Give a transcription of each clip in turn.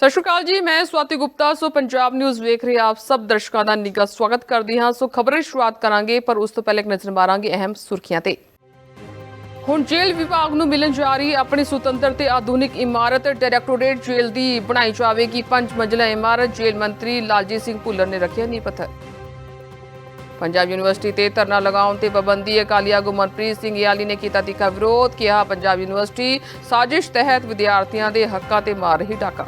ਸਤਿ ਸ਼੍ਰੀ ਅਕਾਲ ਜੀ, ਮੈਂ ਸਵਾਤੀ ਗੁਪਤਾ। ਸੋ ਪੰਜਾਬ ਨਿਊਜ਼ ਵੇਖ ਰਹੇ ਆਪ ਸਭ ਦਰਸ਼ਕਾਂ ਦਾ ਨਿੱਘਾ ਸਵਾਗਤ ਕਰਦੀ ਹਾਂ। ਸੋ ਖਬਰਾਂ ਸ਼ੁਰੂਆਤ ਕਰਾਂਗੇ, ਪਰ ਉਸ ਤੋਂ ਪਹਿਲੇ ਇੱਕ ਨਜ਼ਰ ਮਾਰਾਂਗੇ ਅਹਿਮ ਸੁਰਖੀਆਂ ਤੇ। ਹੁਣ ਜੇਲ੍ਹ ਵਿਭਾਗ ਨੂੰ ਮਿਲਣ ਜਾ ਰਹੀ ਆਪਣੀ ਸੁਤੰਤਰ ਤੇ ਆਧੁਨਿਕ ਇਮਾਰਤ, ਡਾਇਰੈਕਟੋਰੇਟ ਜੇਲ੍ਹ ਦੀ ਬਣਾਈ ਜਾਵੇਗੀ। ਪੰਜ ਮੰਜ਼ਲਾ ਇਮਾਰਤ ਜੇਲ੍ਹ ਮੰਤਰੀ ਲਾਲਜੀਤ ਸਿੰਘ ਭੁੱਲਰ ਨੇ ਰੱਖਿਆ ਨੀਂਹ ਪੱਥਰ। ਪੰਜਾਬ ਯੂਨੀਵਰਸਿਟੀ ਤੇ ਧਰਨਾ ਲਗਾਉਣ ਤੇ ਪਾਬੰਦੀ ਅਕਾਲੀ ਆਗੂ ਮਨਪ੍ਰੀਤ ਸਿੰਘ ਯਾਲੀ ਨੇ ਕੀਤਾ ਤਿੱਖਾ ਵਿਰੋਧ, ਕਿਹਾ ਪੰਜਾਬ ਯੂਨੀਵਰਸਿਟੀ ਸਾਜ਼ਿਸ਼ ਤਹਿਤ ਵਿਦਿਆਰਥੀਆਂ ਦੇ ਹੱਕਾਂ ਤੇ ਮਾਰ ਰਹੀ ਡਾਕਾ।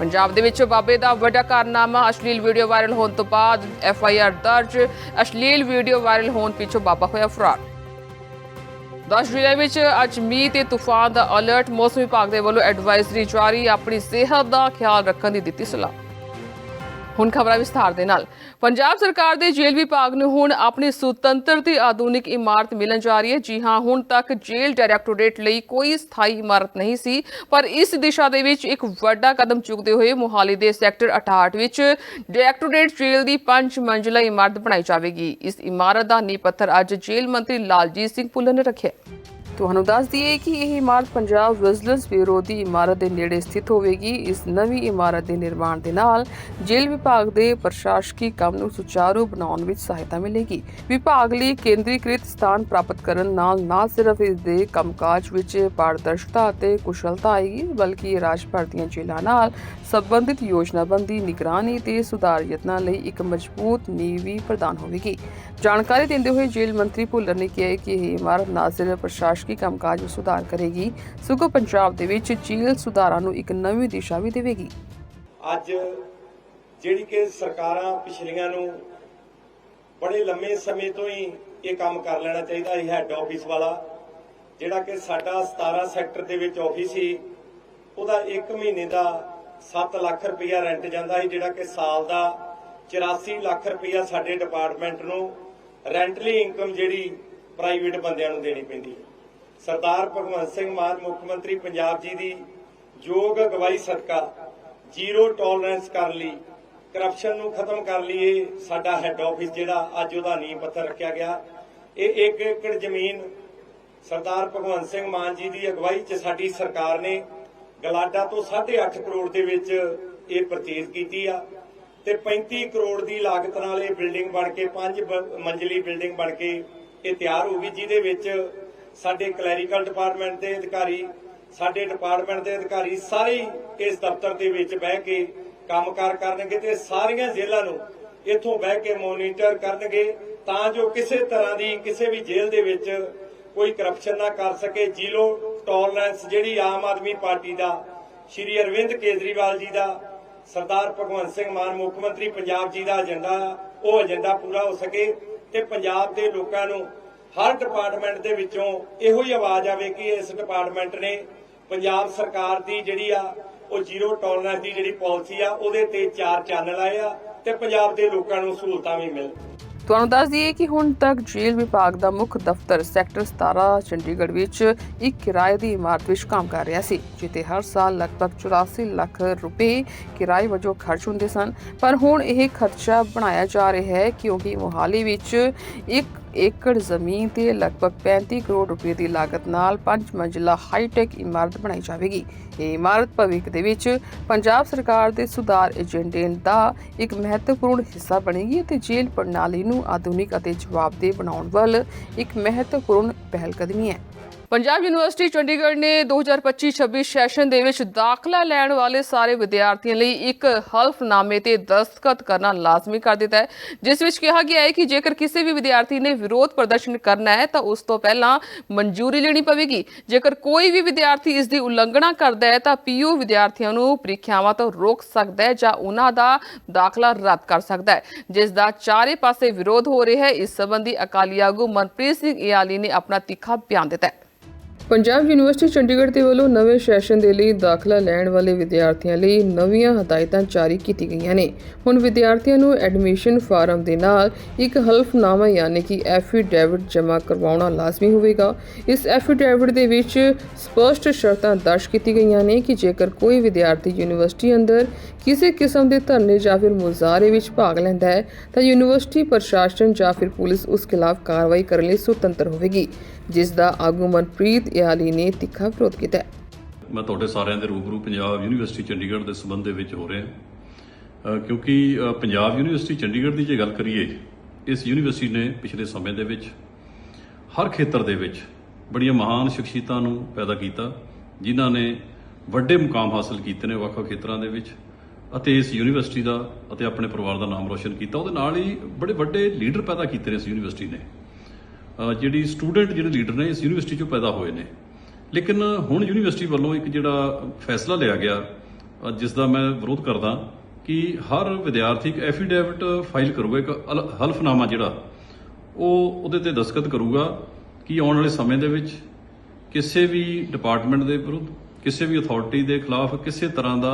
ਪੰਜਾਬ ਦੇ ਵਿੱਚ ਬਾਬੇ ਦਾ ਵੱਡਾ ਕਾਰਨਾਮਾ ਅਸ਼ਲੀਲ ਵੀਡੀਓ ਵਾਇਰਲ ਹੋਣ ਤੋਂ ਬਾਅਦ ਐਫ ਆਈ ਆਰ ਦਰਜ, ਅਸ਼ਲੀਲ ਵੀਡੀਓ ਵਾਇਰਲ ਹੋਣ ਪਿੱਛੋਂ ਬਾਬਾ ਹੋਇਆ ਫਰਾਰ। 10 ਜ਼ਿਲ੍ਹੇ ਵਿੱਚ ਅੱਜ ਮੀਂਹ ਤੇ ਤੂਫਾਨ ਦਾ ਅਲਰਟ ਮੌਸਮ ਵਿਭਾਗ ਦੇ ਵੱਲੋਂ ਐਡਵਾਈਜ਼ਰੀ ਜਾਰੀ, ਆਪਣੀ ਸਿਹਤ ਦਾ ਖਿਆਲ ਰੱਖਣ ਦੀ ਦਿੱਤੀ ਸਲਾਹ। ਹੁਣ ਖਬਰਾਂ ਵਿਸਥਾਰ ਦੇ ਨਾਲ। ਪੰਜਾਬ ਸਰਕਾਰ ਦੇ ਜੇਲ੍ਹ ਵਿਭਾਗ ਨੂੰ ਹੁਣ ਆਪਣੀ ਸੁਤੰਤਰ ਤੇ ਆਧੁਨਿਕ ਇਮਾਰਤ ਮਿਲਣ ਜਾ ਰਹੀ ਹੈ। ਜੀ ਹਾਂ, ਹੁਣ ਤੱਕ ਜੇਲ੍ਹ ਡਾਇਰੈਕਟੋਰੇਟ ਲਈ ਕੋਈ ਸਥਾਈ ਇਮਾਰਤ ਨਹੀਂ ਸੀ, ਪਰ ਇਸ ਦਿਸ਼ਾ ਦੇ ਵਿੱਚ ਇੱਕ ਵੱਡਾ ਕਦਮ ਚੁੱਕਦੇ ਹੋਏ ਮੁਹਾਲੀ ਦੇ ਸੈਕਟਰ 68 ਵਿੱਚ ਡਾਇਰੈਕਟੋਰੇਟ ਜੇਲ੍ਹ ਦੀ ਪੰਜ ਮੰਜ਼ਿਲਾ ਇਮਾਰਤ ਬਣਾਈ ਜਾਵੇਗੀ। ਇਸ ਇਮਾਰਤ ਦਾ ਨੀਂਹ ਪੱਥਰ ਅੱਜ ਜੇਲ੍ਹ ਮੰਤਰੀ ਲਾਲਜੀਤ ਸਿੰਘ ਭੁੱਲਰ ਨੇ ਰੱਖਿਆ। ਤੁਹਾਨੂੰ ਦੱਸ ਦਈਏ ਕਿ ਇਹ ਇਮਾਰਤ ਪੰਜਾਬ ਵਿਜੀਲੈਂਸ ਬਿਊਰੋ ਦੀ ਇਮਾਰਤ ਦੇ ਨੇੜੇ ਸਥਿਤ ਹੋਵੇਗੀ। ਇਸ ਨਵੀਂ ਇਮਾਰਤ ਦੇ ਨਿਰਮਾਣ ਦੇ ਨਾਲ ਜੇਲ੍ਹ ਵਿਭਾਗ ਦੇ ਪ੍ਰਸ਼ਾਸਕੀ ਕੰਮ ਨੂੰ ਸੁਚਾਰੂ ਬਣਾਉਣ ਵਿੱਚ ਸਹਾਇਤਾ ਮਿਲੇਗੀ। ਵਿਭਾਗ ਲਈ ਕੇਂਦਰੀਕ੍ਰਿਤ ਸਥਾਨ ਪ੍ਰਾਪਤ ਕਰਨ ਨਾਲ ਨਾ ਸਿਰਫ ਇਸ ਦੇ ਕੰਮਕਾਜ ਵਿੱਚ ਪਾਰਦਰਸ਼ਤਾ ਅਤੇ ਕੁਸ਼ਲਤਾ ਆਏਗੀ, ਬਲਕਿ ਰਾਜ ਭਰ ਦੀਆਂ ਜੇਲ੍ਹਾਂ ਨਾਲ ਸੰਬੰਧਿਤ ਯੋਜਨਾਬੰਦੀ, ਨਿਗਰਾਨੀ ਤੇ ਸੁਧਾਰ ਯਤਨਾਂ ਲਈ ਇੱਕ ਮਜ਼ਬੂਤ ਨੀਂਹ ਵੀ ਪ੍ਰਦਾਨ ਹੋਵੇਗੀ। ਜਾਣਕਾਰੀ ਦਿੰਦੇ ਹੋਏ ਜੇਲ੍ਹ ਮੰਤਰੀ ਭੁੱਲਰ ਨੇ ਕਿਹਾ ਕਿ ਇਹ ਇਮਾਰਤ ਨਾ ਸਿਰਫ ਪ੍ਰਸ਼ਾਸਕੀ ਕੰਮਕਾਜ ਵਿੱਚ ਸੁਧਾਰ ਕਰੇਗੀ, ਸਗੋਂ ਪੰਜਾਬ ਦੇ ਵਿੱਚ ਜੇਲ੍ਹ ਸੁਧਾਰਾਂ ਨੂੰ ਇੱਕ ਨਵੀਂ ਦਿਸ਼ਾ ਵੀ ਦੇਵੇਗੀ। ਅੱਜ ਜਿਹੜੀ ਕਿ ਸਰਕਾਰਾਂ ਪਿਛਲੀਆਂ ਨੂੰ ਬੜੇ ਲੰਮੇ ਸਮੇਂ ਤੋਂ ਹੀ ਇਹ ਕੰਮ ਕਰ ਲੈਣਾ ਚਾਹੀਦਾ ਹੈ ਹੈੱਡ ਆਫਿਸ ਵਾਲਾ, ਜਿਹੜਾ ਕਿ ਸਾਡਾ 17 ਸੈਕਟਰ ਦੇ ਵਿੱਚ ਆਫਿਸ ਸੀ, ਉਹਦਾ 1 ਮਹੀਨੇ ਦਾ 7 ਲੱਖ ਰੁਪਇਆ ਰੈਂਟ ਜਾਂਦਾ ਸੀ, ਜਿਹੜਾ ਕਿ ਸਾਲ ਦਾ 84 ਲੱਖ ਰੁਪਇਆ ਸਾਡੇ ਡਿਪਾਰਟਮੈਂਟ ਨੂੰ ਰੈਂਟਲੀ ਇਨਕਮ ਜਿਹੜੀ ਪ੍ਰਾਈਵੇਟ ਬੰਦਿਆਂ ਨੂੰ ਦੇਣੀ ਪੈਂਦੀ ਹੈ। ਸਰਦਾਰ ਭਗਵੰਤ ਸਿੰਘ ਮਾਨ, ਮੁੱਖ ਮੰਤਰੀ ਪੰਜਾਬ ਜੀ ਦੀ ਯੋਗ ਅਗਵਾਈ ਸਦਕਾ ਜ਼ੀਰੋ ਟੋਲਰੈਂਸ ਕਰਨ ਲਈ ਕਰਪਸ਼ਨ ਨੂੰ ਖਤਮ ਕਰਨ ਲਈ ਇਹ ਸਾਡਾ ਹੈੱਡ ਆਫਿਸ ਜਿਹੜਾ ਅੱਜ ਉਹਦਾ ਨੀਂਹ ਪੱਥਰ ਰੱਖਿਆ ਗਿਆ। ਇਹ 1 ਏਕੜ ਜ਼ਮੀਨ ਸਰਦਾਰ ਭਗਵੰਤ ਸਿੰਘ ਮਾਨ ਜੀ ਦੀ ਅਗਵਾਈ 'ਚ ਸਾਡੀ ਸਰਕਾਰ ਨੇ ਗਲਾਡਾ ਤੋਂ 8.5 ਕਰੋੜ ਦੇ ਵਿੱਚ ਇਹ ਪਰਚੇਜ਼ ਕੀਤੀ ਆ। ਤੇ 35 ਕਰੋੜ ਦੀ ਲਾਗਤ ਨਾਲ ਇਹ ਬਿਲਡਿੰਗ ਬਣ ਕੇ, ਪੰਜ ਮੰਜ਼ਲੀ ਬਿਲਡਿੰਗ ਬਣ ਕੇ ਇਹ ਤਿਆਰ ਹੋ ਗਈ, ਜਿਹਦੇ ਵਿੱਚ ਸਾਡੇ ਕਲੈਰੀਕਲ ਡਿਪਾਰਟਮੈਂਟ ਦੇ ਅਧਿਕਾਰੀ, ਸਾਡੇ ਡਿਪਾਰਟਮੈਂਟ ਦੇ ਅਧਿਕਾਰੀ ਸਾਰੇ ਇਸ ਦਫ਼ਤਰ ਦੇ ਵਿੱਚ ਬਹਿ ਕੇ ਕੰਮਕਾਰ ਕਰਨਗੇ ਤੇ ਸਾਰੀਆਂ ਜੇਲ੍ਹਾਂ ਨੂੰ ਇੱਥੋਂ ਬਹਿ ਕੇ ਮੋਨੀਟਰ ਕਰਨਗੇ ਤਾਂ ਜੋ ਕਿਸੇ ਤਰ੍ਹਾਂ ਦੀ ਕਿਸੇ ਵੀ ਜੇਲ੍ਹ ਦੇ ਵਿੱਚ ਕੋਈ ਕਰਪਸ਼ਨ ਨਾ ਕਰ ਸਕੇ। ਜ਼ੀਰੋ ਟੋਲਰੈਂਸ ਜਿਹੜੀ ਆਮ ਆਦਮੀ ਪਾਰਟੀ ਦਾ, ਸ਼੍ਰੀ ਅਰਵਿੰਦ ਕੇਜਰੀਵਾਲ ਜੀ ਦਾ ਸਰਦਾਰ ਭਗਵੰਤ ਸਿੰਘ ਮਾਨ, ਮੁੱਖ ਮੰਤਰੀ ਪੰਜਾਬ ਜੀ ਦਾ ਏਜੰਡਾ, ਉਹ ਏਜੰਡਾ ਪੂਰਾ ਹੋ ਸਕੇ ਤੇ ਪੰਜਾਬ ਦੇ ਲੋਕਾਂ ਨੂੰ ਹਰ ਡਿਪਾਰਟਮੈਂਟ ਦੇ ਵਿੱਚੋਂ ਇਹੋ ਹੀ ਆਵਾਜ਼ ਆਵੇ ਕਿ ਇਸ ਡਿਪਾਰਟਮੈਂਟ ਨੇ ਪੰਜਾਬ ਸਰਕਾਰ ਦੀ ਜਿਹੜੀ ਆ, ਉਹ ਜ਼ੀਰੋ ਟੋਲਰੈਂਸ ਦੀ ਜਿਹੜੀ ਪਾਲਿਸੀ ਆ, ਉਹਦੇ ਤੇ ਚਾਰ ਚੈਨਲ ਆਏ ਆ ਤੇ ਪੰਜਾਬ ਦੇ ਲੋਕਾਂ ਨੂੰ ਸਹੂਲਤਾਂ ਵੀ ਮਿਲਣ ਤੁਹਾਨੂੰ ਦੱਸ ਦਈਏ ਕਿ ਹੁਣ ਤੱਕ ਜੇਲ੍ਹ ਵਿਭਾਗ ਦਾ ਮੁੱਖ ਦਫ਼ਤਰ ਸੈਕਟਰ 17 ਚੰਡੀਗੜ੍ਹ ਵਿੱਚ ਇੱਕ ਕਿਰਾਏ ਦੀ ਇਮਾਰਤ ਵਿੱਚ ਕੰਮ ਕਰ ਰਿਹਾ ਸੀ, ਜਿੱਥੇ ਹਰ ਸਾਲ ਲਗਭਗ 84 ਲੱਖ ਰੁਪਏ ਕਿਰਾਏ ਵਜੋਂ ਖਰਚ ਹੁੰਦੇ ਸਨ। ਪਰ ਹੁਣ ਇਹ ਖਰਚਾ ਬਣਾਇਆ ਜਾ ਰਿਹਾ ਹੈ ਕਿਉਂਕਿ ਮੋਹਾਲੀ ਵਿੱਚ ਇੱਕ ਏਕੜ ਜ਼ਮੀਨ ਤੇ ਲਗਭਗ 35 ਕਰੋੜ ਰੁਪਏ ਦੀ ਲਾਗਤ ਨਾਲ ਪੰਜ ਮੰਜ਼ਿਲਾ ਹਾਈਟੈਕ ਇਮਾਰਤ ਬਣਾਈ ਜਾਵੇਗੀ ਇਹ ਇਮਾਰਤ ਭਵਿੱਖ ਦੇ ਵਿੱਚ ਪੰਜਾਬ ਸਰਕਾਰ ਦੇ ਸੁਧਾਰ ਏਜੰਡੇ ਦਾ ਇੱਕ ਮਹੱਤਵਪੂਰਨ ਹਿੱਸਾ ਬਣੇਗੀ ਅਤੇ ਜੇਲ੍ਹ ਪ੍ਰਣਾਲੀ ਨੂੰ ਆਧੁਨਿਕ ਅਤੇ ਜਵਾਬਦੇਹ ਬਣਾਉਣ ਵੱਲ ਇੱਕ ਮਹੱਤਵਪੂਰਨ ਪਹਿਲਕਦਮੀ ਹੈ ਪੰਜਾਬ ਯੂਨੀਵਰਸਿਟੀ ਚੰਡੀਗੜ੍ਹ ਨੇ 2025-26 ਸੈਸ਼ਨ ਦੇ ਵਿੱਚ ਦਾਖਲਾ ਲੈਣ ਵਾਲੇ ਸਾਰੇ ਵਿਦਿਆਰਥੀਆਂ ਲਈ ਇੱਕ ਹਲਫਨਾਮੇ ਤੇ ਦਸਤਖਤ ਕਰਨਾ ਲਾਜ਼ਮੀ ਕਰ ਦਿੱਤਾ ਹੈ, ਜਿਸ ਵਿੱਚ ਕਿਹਾ ਗਿਆ ਹੈ ਕਿ ਜੇਕਰ ਕਿਸੇ ਵੀ ਵਿਦਿਆਰਥੀ ਨੇ ਵਿਰੋਧ ਪ੍ਰਦਰਸ਼ਨ ਕਰਨਾ ਹੈ, ਤਾਂ ਉਸ ਤੋਂ ਪਹਿਲਾਂ ਮਨਜ਼ੂਰੀ ਲੈਣੀ ਪਵੇਗੀ। ਜੇਕਰ ਕੋਈ ਵੀ ਵਿਦਿਆਰਥੀ ਇਸ ਦੀ ਉਲੰਘਣਾ ਕਰਦਾ ਹੈ, ਤਾਂ ਪੀਯੂ ਵਿਦਿਆਰਥੀਆਂ ਨੂੰ ਪ੍ਰੀਖਿਆਵਾਂ ਤੋਂ ਰੋਕ ਸਕਦਾ ਹੈ ਜਾਂ ਉਹਨਾਂ ਦਾ ਦਾਖਲਾ ਰੱਦ ਕਰ ਸਕਦਾ ਹੈ। ਜਿਸ ਦਾ ਚਾਰੇ ਪਾਸੇ ਵਿਰੋਧ ਹੋ ਰਿਹਾ ਹੈ, ਇਸ ਸੰਬੰਧੀ ਅਕਾਲੀ ਆਗੂ ਮਨਪ੍ਰੀਤ ਸਿੰਘ ਇਆਲੀ ਨੇ ਆਪਣਾ ਤਿੱਖਾ ਬਿਆਨ ਦਿੱਤਾ ਹੈ। ਪੰਜਾਬ ਯੂਨੀਵਰਸਿਟੀ ਚੰਡੀਗੜ੍ਹ ਦੇ ਵੱਲੋਂ ਨਵੇਂ ਸੈਸ਼ਨ ਦੇ ਲਈ ਦਾਖਲਾ ਲੈਣ ਵਾਲੇ ਵਿਦਿਆਰਥੀਆਂ ਲਈ ਨਵੀਆਂ ਹਦਾਇਤਾਂ ਜਾਰੀ ਕੀਤੀ ਗਈਆਂ ਨੇ। ਹੁਣ ਵਿਦਿਆਰਥੀਆਂ ਨੂੰ ਐਡਮਿਸ਼ਨ ਫਾਰਮ ਦੇ ਨਾਲ ਇੱਕ ਹਲਫਨਾਮਾ ਯਾਨੀ ਕਿ ਐਫੀਡੇਵਿਟ ਜਮ੍ਹਾਂ ਕਰਵਾਉਣਾ ਲਾਜ਼ਮੀ ਹੋਵੇਗਾ। ਇਸ ਐਫੀਡੇਵਿਟ ਦੇ ਵਿੱਚ ਸਪਸ਼ਟ ਸ਼ਰਤਾਂ ਦਰਜ ਕੀਤੀ ਗਈਆਂ ਨੇ ਕਿ ਜੇਕਰ ਕੋਈ ਵਿਦਿਆਰਥੀ ਯੂਨੀਵਰਸਿਟੀ ਅੰਦਰ ਕਿਸੇ ਕਿਸਮ ਦੇ ਧਰਨੇ ਜਾਂ ਫਿਰ ਮੁਜ਼ਾਹਰੇ ਵਿੱਚ ਭਾਗ ਲੈਂਦਾ ਹੈ, ਤਾਂ ਯੂਨੀਵਰਸਿਟੀ ਪ੍ਰਸ਼ਾਸਨ ਜਾਂ ਫਿਰ ਪੁਲਿਸ ਉਸ ਖਿਲਾਫ ਕਾਰਵਾਈ ਕਰਨ ਲਈ ਸੁਤੰਤਰ ਹੋਵੇਗੀ। ਜਿਸ ਦਾ ਆਗੂ ਮਨਪ੍ਰੀਤ ਇਆਲੀ ਨੇ ਤਿੱਖਾ ਵਿਰੋਧ ਕੀਤਾ ਮੈਂ ਤੁਹਾਡੇ ਸਾਰਿਆਂ ਦੇ ਰੂਬਰੂ ਪੰਜਾਬ ਯੂਨੀਵਰਸਿਟੀ ਚੰਡੀਗੜ੍ਹ ਦੇ ਸੰਬੰਧ ਦੇ ਵਿੱਚ ਹੋ ਰਿਹਾ ਕਿਉਂਕਿ ਪੰਜਾਬ ਯੂਨੀਵਰਸਿਟੀ ਚੰਡੀਗੜ੍ਹ ਦੀ ਜੇ ਗੱਲ ਕਰੀਏ, ਇਸ ਯੂਨੀਵਰਸਿਟੀ ਨੇ ਪਿਛਲੇ ਸਮੇਂ ਦੇ ਵਿੱਚ ਹਰ ਖੇਤਰ ਦੇ ਵਿੱਚ ਬੜੀਆਂ ਮਹਾਨ ਸ਼ਖਸੀਅਤਾਂ ਨੂੰ ਪੈਦਾ ਕੀਤਾ, ਜਿਨ੍ਹਾਂ ਨੇ ਵੱਡੇ ਮੁਕਾਮ ਹਾਸਲ ਕੀਤੇ ਨੇ ਵੱਖ-ਵੱਖ ਖੇਤਰਾਂ ਦੇ ਵਿੱਚ ਅਤੇ ਇਸ ਯੂਨੀਵਰਸਿਟੀ ਦਾ ਅਤੇ ਆਪਣੇ ਪਰਿਵਾਰ ਦਾ ਨਾਮ ਰੋਸ਼ਨ ਕੀਤਾ। ਉਹਦੇ ਨਾਲ ਹੀ ਬੜੇ ਵੱਡੇ ਲੀਡਰ ਪੈਦਾ ਕੀਤੇ ਨੇ ਇਸ ਯੂਨੀਵਰਸਿਟੀ ਨੇ। ਜਿਹੜੀ ਸਟੂਡੈਂਟ, ਜਿਹੜੇ ਲੀਡਰ ਨੇ ਇਸ ਯੂਨੀਵਰਸਿਟੀ ਚੋਂ ਪੈਦਾ ਹੋਏ ਨੇ। ਲੇਕਿਨ ਹੁਣ ਯੂਨੀਵਰਸਿਟੀ ਵੱਲੋਂ ਇੱਕ ਜਿਹੜਾ ਫੈਸਲਾ ਲਿਆ ਗਿਆ ਜਿਸ ਦਾ ਮੈਂ ਵਿਰੋਧ ਕਰਦਾ ਕਿ ਹਰ ਵਿਦਿਆਰਥੀ ਇੱਕ ਐਫੀਡੇਵਿਟ ਫਾਈਲ ਕਰੂਗਾ, ਇੱਕ ਹਲਫਨਾਮਾ ਜਿਹੜਾ, ਉਹ ਉਹਦੇ ਤੇ ਦਸਤਖਤ ਕਰੂਗਾ ਕਿ ਆਉਣ ਵਾਲੇ ਸਮੇਂ ਦੇ ਵਿੱਚ ਕਿਸੇ ਵੀ ਡਿਪਾਰਟਮੈਂਟ ਦੇ ਵਿਰੁੱਧ, ਕਿਸੇ ਵੀ ਅਥਾਰਟੀ ਦੇ ਖਿਲਾਫ ਕਿਸੇ ਤਰ੍ਹਾਂ ਦਾ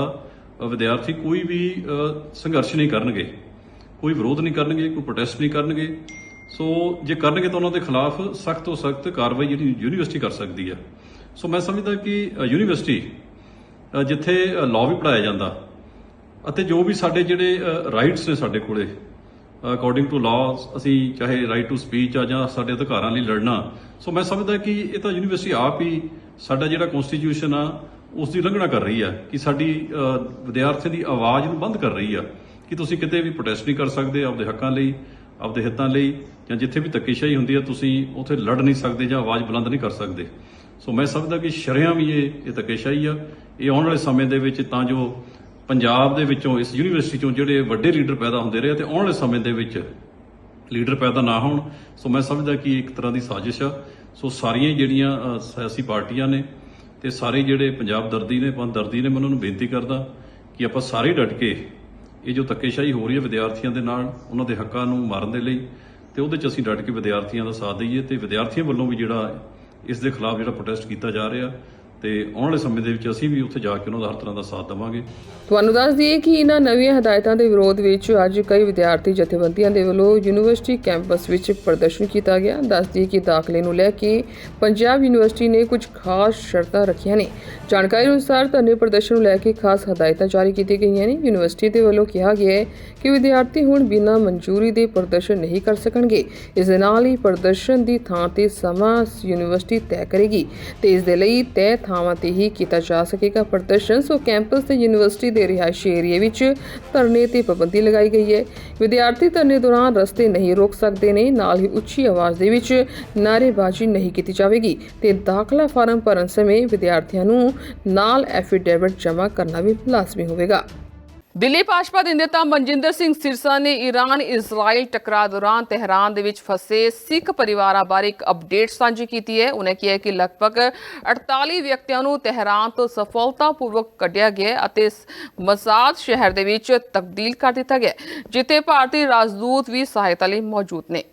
ਵਿਦਿਆਰਥੀ ਕੋਈ ਵੀ ਸੰਘਰਸ਼ ਨਹੀਂ ਕਰਨਗੇ। ਕੋਈ ਵਿਰੋਧ ਨਹੀਂ ਕਰਨਗੇ, ਕੋਈ ਪ੍ਰੋਟੈਸਟ ਨਹੀਂ ਕਰਨਗੇ। ਸੋ ਜੇ ਕਰਨਗੇ ਤਾਂ ਉਹਨਾਂ ਦੇ ਖਿਲਾਫ ਸਖਤ ਤੋਂ ਸਖਤ ਕਾਰਵਾਈ ਜਿਹੜੀ ਯੂਨੀਵਰਸਿਟੀ ਕਰ ਸਕਦੀ ਹੈ। ਸੋ ਮੈਂ ਸਮਝਦਾ ਕਿ ਯੂਨੀਵਰਸਿਟੀ ਜਿੱਥੇ ਲਾਅ ਵੀ ਪੜਾਇਆ ਜਾਂਦਾ ਅਤੇ ਜੋ ਵੀ ਸਾਡੇ ਜਿਹੜੇ ਰਾਈਟਸ ਨੇ ਸਾਡੇ ਕੋਲੇ ਅਕੋਰਡਿੰਗ ਟੂ ਲਾਅ ਅਸੀਂ ਚਾਹੇ ਰਾਈਟ ਟੂ ਸਪੀਚ ਆ ਜਾਂ ਸਾਡੇ ਅਧਿਕਾਰਾਂ ਲਈ ਲੜਨਾ ਸੋ ਮੈਂ ਸਮਝਦਾ ਕਿ ਇਹ ਤਾਂ ਯੂਨੀਵਰਸਿਟੀ ਆਪ ਹੀ ਸਾਡਾ ਜਿਹੜਾ ਕਨਸਟੀਟਿਊਸ਼ਨ ਆ ਉਸ ਦੀ ਉਲੰਘਣਾ ਕਰ ਰਹੀ ਆ ਕਿ ਸਾਡੀ ਅ, ਵਿਦਿਆਰਥੀਆਂ ਦੀ ਆਵਾਜ਼ ਨੂੰ ਬੰਦ ਕਰ ਰਹੀ ਆ ਕਿ ਤੁਸੀਂ ਕਿਤੇ ਵੀ ਪ੍ਰੋਟੈਸਟ ਨਹੀਂ ਕਰ ਸਕਦੇ ਆਪਦੇ ਹੱਕਾਂ ਲਈ। ਆਪਦੇ ਹਿੱਤਾਂ ਲਈ ਜਾਂ ਜਿੱਥੇ ਵੀ ਧੱਕੇਸ਼ਾਹੀ ਹੁੰਦੀ ਆ ਤੁਸੀਂ ਉੱਥੇ ਲੜ ਨਹੀਂ ਸਕਦੇ ਜਾਂ ਆਵਾਜ਼ ਬੁਲੰਦ ਨਹੀਂ ਕਰ ਸਕਦੇ। ਸੋ ਮੈਂ ਸਮਝਦਾ ਕਿ ਸ਼ਰਿਆਂ ਵੀ ਇਹ ਇਹ ਧੱਕੇਸ਼ਾਹੀ ਆ। ਇਹ ਆਉਣ ਵਾਲੇ ਸਮੇਂ ਦੇ ਵਿੱਚ ਤਾਂ ਜੋ ਪੰਜਾਬ ਦੇ ਵਿੱਚੋਂ, ਇਸ ਯੂਨੀਵਰਸਿਟੀ ਚੋਂ ਜਿਹੜੇ ਵੱਡੇ ਲੀਡਰ ਪੈਦਾ ਹੁੰਦੇ ਰਹੇ ਤੇ ਆਉਣ ਵਾਲੇ ਸਮੇਂ ਦੇ ਵਿੱਚ ਲੀਡਰ ਪੈਦਾ ਨਾ ਹੋਣ। ਸੋ ਮੈਂ ਸਮਝਦਾ ਕਿ ਇੱਕ ਤਰ੍ਹਾਂ ਦੀ ਸਾਜ਼ਿਸ਼ ਆ। ਸੋ ਸਾਰੀਆਂ ਹੀ ਜਿਹੜੀਆਂ ਸਿਆਸੀ ਪਾਰਟੀਆਂ ਨੇ ਤੇ ਸਾਰੇ ਜਿਹੜੇ ਪੰਜਾਬ ਦਰਦੀ ਨੇ ਪੰਜ ਦਰਦੀ ਨੇ, ਮੈਂ ਉਹਨਾਂ ਨੂੰ ਬੇਨਤੀ ਕਰਦਾ ਕਿ ਆਪਾਂ ਸਾਰੇ ਡਟ ਕੇ ਇਹ ਜੋ ਧੱਕੇਸ਼ਾਹੀ ਹੋ ਰਹੀ ਹੈ ਵਿਦਿਆਰਥੀਆਂ ਦੇ ਨਾਲ, ਉਹਨਾਂ ਦੇ ਹੱਕਾਂ ਨੂੰ ਮਾਰਨ ਦੇ ਲਈ, ਤੇ ਉਹਦੇ ਚ ਅਸੀਂ ਡਟ ਕੇ ਵਿਦਿਆਰਥੀਆਂ ਦਾ ਸਾਥ ਦਈਏ ਤੇ ਵਿਦਿਆਰਥੀਆਂ ਵੱਲੋਂ ਵੀ ਜਿਹੜਾ ਇਸ ਦੇ ਖਿਲਾਫ ਜਿਹੜਾ ਪ੍ਰੋਟੈਸਟ ਕੀਤਾ ਜਾ ਰਿਹਾ ਤੇ ਆਉਣ ਵਾਲੇ ਸਮੇਂ ਦੇ ਵਿੱਚ ਅਸੀਂ ਵੀ ਉੱਥੇ ਜਾ ਕੇ ਉਹਨਾਂ ਦਾ ਹਰ ਤਰ੍ਹਾਂ ਦਾ ਸਾਥ ਦੇਵਾਂਗੇ। ਤੁਹਾਨੂੰ ਦੱਸ ਦਈਏ ਕਿ ਇਹਨਾਂ ਨਵੀਆਂ ਹਦਾਇਤਾਂ ਦੇ ਵਿਰੋਧ ਵਿੱਚ ਅੱਜ ਕਈ ਵਿਦਿਆਰਥੀ ਜਥੇਬੰਦੀਆਂ ਦੇ ਵੱਲੋਂ ਯੂਨੀਵਰਸਿਟੀ ਕੈਂਪਸ ਵਿੱਚ ਪ੍ਰਦਰਸ਼ਨ ਕੀਤਾ ਗਿਆ। ਦੱਸ ਦਈਏ ਕਿ ਦਾਖਲੇ ਨੂੰ ਲੈ ਕੇ ਪੰਜਾਬ ਯੂਨੀਵਰਸਿਟੀ ਨੇ ਕੁਝ ਖਾਸ ਸ਼ਰਤਾਂ ਰੱਖੀਆਂ ਨੇ। ਜਾਣਕਾਰੀ ਅਨੁਸਾਰ ਧਰਨੇ ਪ੍ਰਦਰਸ਼ਨ ਨੂੰ ਲੈ ਕੇ ਖਾਸ ਹਦਾਇਤਾਂ ਜਾਰੀ ਕੀਤੀ ਗਈਆਂ ਨੇ। ਯੂਨੀਵਰਸਿਟੀ ਦੇ ਵੱਲੋਂ ਕਿਹਾ ਗਿਆ ਹੈ ਕਿ ਵਿਦਿਆਰਥੀ ਹੁਣ ਬਿਨਾਂ ਮਨਜ਼ੂਰੀ ਦੇ ਪ੍ਰਦਰਸ਼ਨ ਨਹੀਂ ਕਰ ਸਕਣਗੇ। ਇਸ ਦੇ ਨਾਲ ਹੀ ਪ੍ਰਦਰਸ਼ਨ ਦੀ ਥਾਂ ਤੇ ਸਮਾਂ ਯੂਨੀਵਰਸਿਟੀ ਤੈਅ ਕਰੇਗੀ ਤੇ ਇਸ ਦੇ ਲਈ ਤੈਅ ਥਾਵਾਂ ਤੇ ਹੀ ਕੀਤਾ ਜਾ ਸਕੇਗਾ। ਪ੍ਰਦਰਸ਼ਨ ਸੋ ਕੈਂਪਸ ਤੇ ਯੂਨੀਵਰਸਿਟੀ ਦੇ ਰਿਹਾਇਸ਼ੀ ਏਰੀਏ ਵਿੱਚ ਧਰਨੇ ਤੇ ਪਾਬੰਦੀ ਲਗਾਈ ਗਈ ਹੈ। ਵਿਦਿਆਰਥੀ ਧਰਨੇ ਦੌਰਾਨ ਰਸਤੇ ਨਹੀਂ ਰੋਕ ਸਕਦੇ ਨੇ, ਨਾਲ ਹੀ ਉੱਚੀ ਆਵਾਜ਼ ਦੇ ਵਿੱਚ ਨਾਅਰੇਬਾਜ਼ੀ ਨਹੀਂ ਕੀਤੀ ਜਾਵੇਗੀ ਤੇ ਦਾਖਲਾ ਫਾਰਮ ਭਰਨ ਸਮੇਂ ਵਿਦਿਆਰਥੀਆਂ ਨੂੰ ਨਾਲ ਐਫੀਡੇਵਿਟ ਜਮ੍ਹਾਂ ਕਰਨਾ ਵੀ ਲਾਜ਼ਮੀ ਹੋਵੇਗਾ। ਦਿੱਲੀ ਭਾਜਪਾ ਦੇ ਨੇਤਾ ਮਨਜਿੰਦਰ ਸਿੰਘ ਸਿਰਸਾ ਨੇ ਈਰਾਨ ਇਜ਼ਰਾਈਲ ਟਕਰਾਅ ਦੌਰਾਨ ਤਹਿਰਾਨ ਦੇ ਵਿੱਚ ਫਸੇ ਸਿੱਖ ਪਰਿਵਾਰਾਂ ਬਾਰੇ ਇੱਕ ਅਪਡੇਟ ਸਾਂਝੀ ਕੀਤੀ ਹੈ। ਉਹਨੇ ਕਿਹਾ ਕਿ ਲਗਭਗ 48 ਵਿਅਕਤੀਆਂ ਨੂੰ ਤਹਿਰਾਨ ਤੋਂ ਸਫਲਤਾਪੂਰਵਕ ਕੱਢਿਆ ਗਿਆ ਅਤੇ ਮਸਾਦ ਸ਼ਹਿਰ ਦੇ ਵਿੱਚ ਤਬਦੀਲ ਕਰ ਦਿੱਤਾ ਗਿਆ ਜਿੱਥੇ ਭਾਰਤੀ ਰਾਜਦੂਤ ਵੀ ਸਹਾਇਤਾ ਲਈ ਮੌਜੂਦ ਨੇ।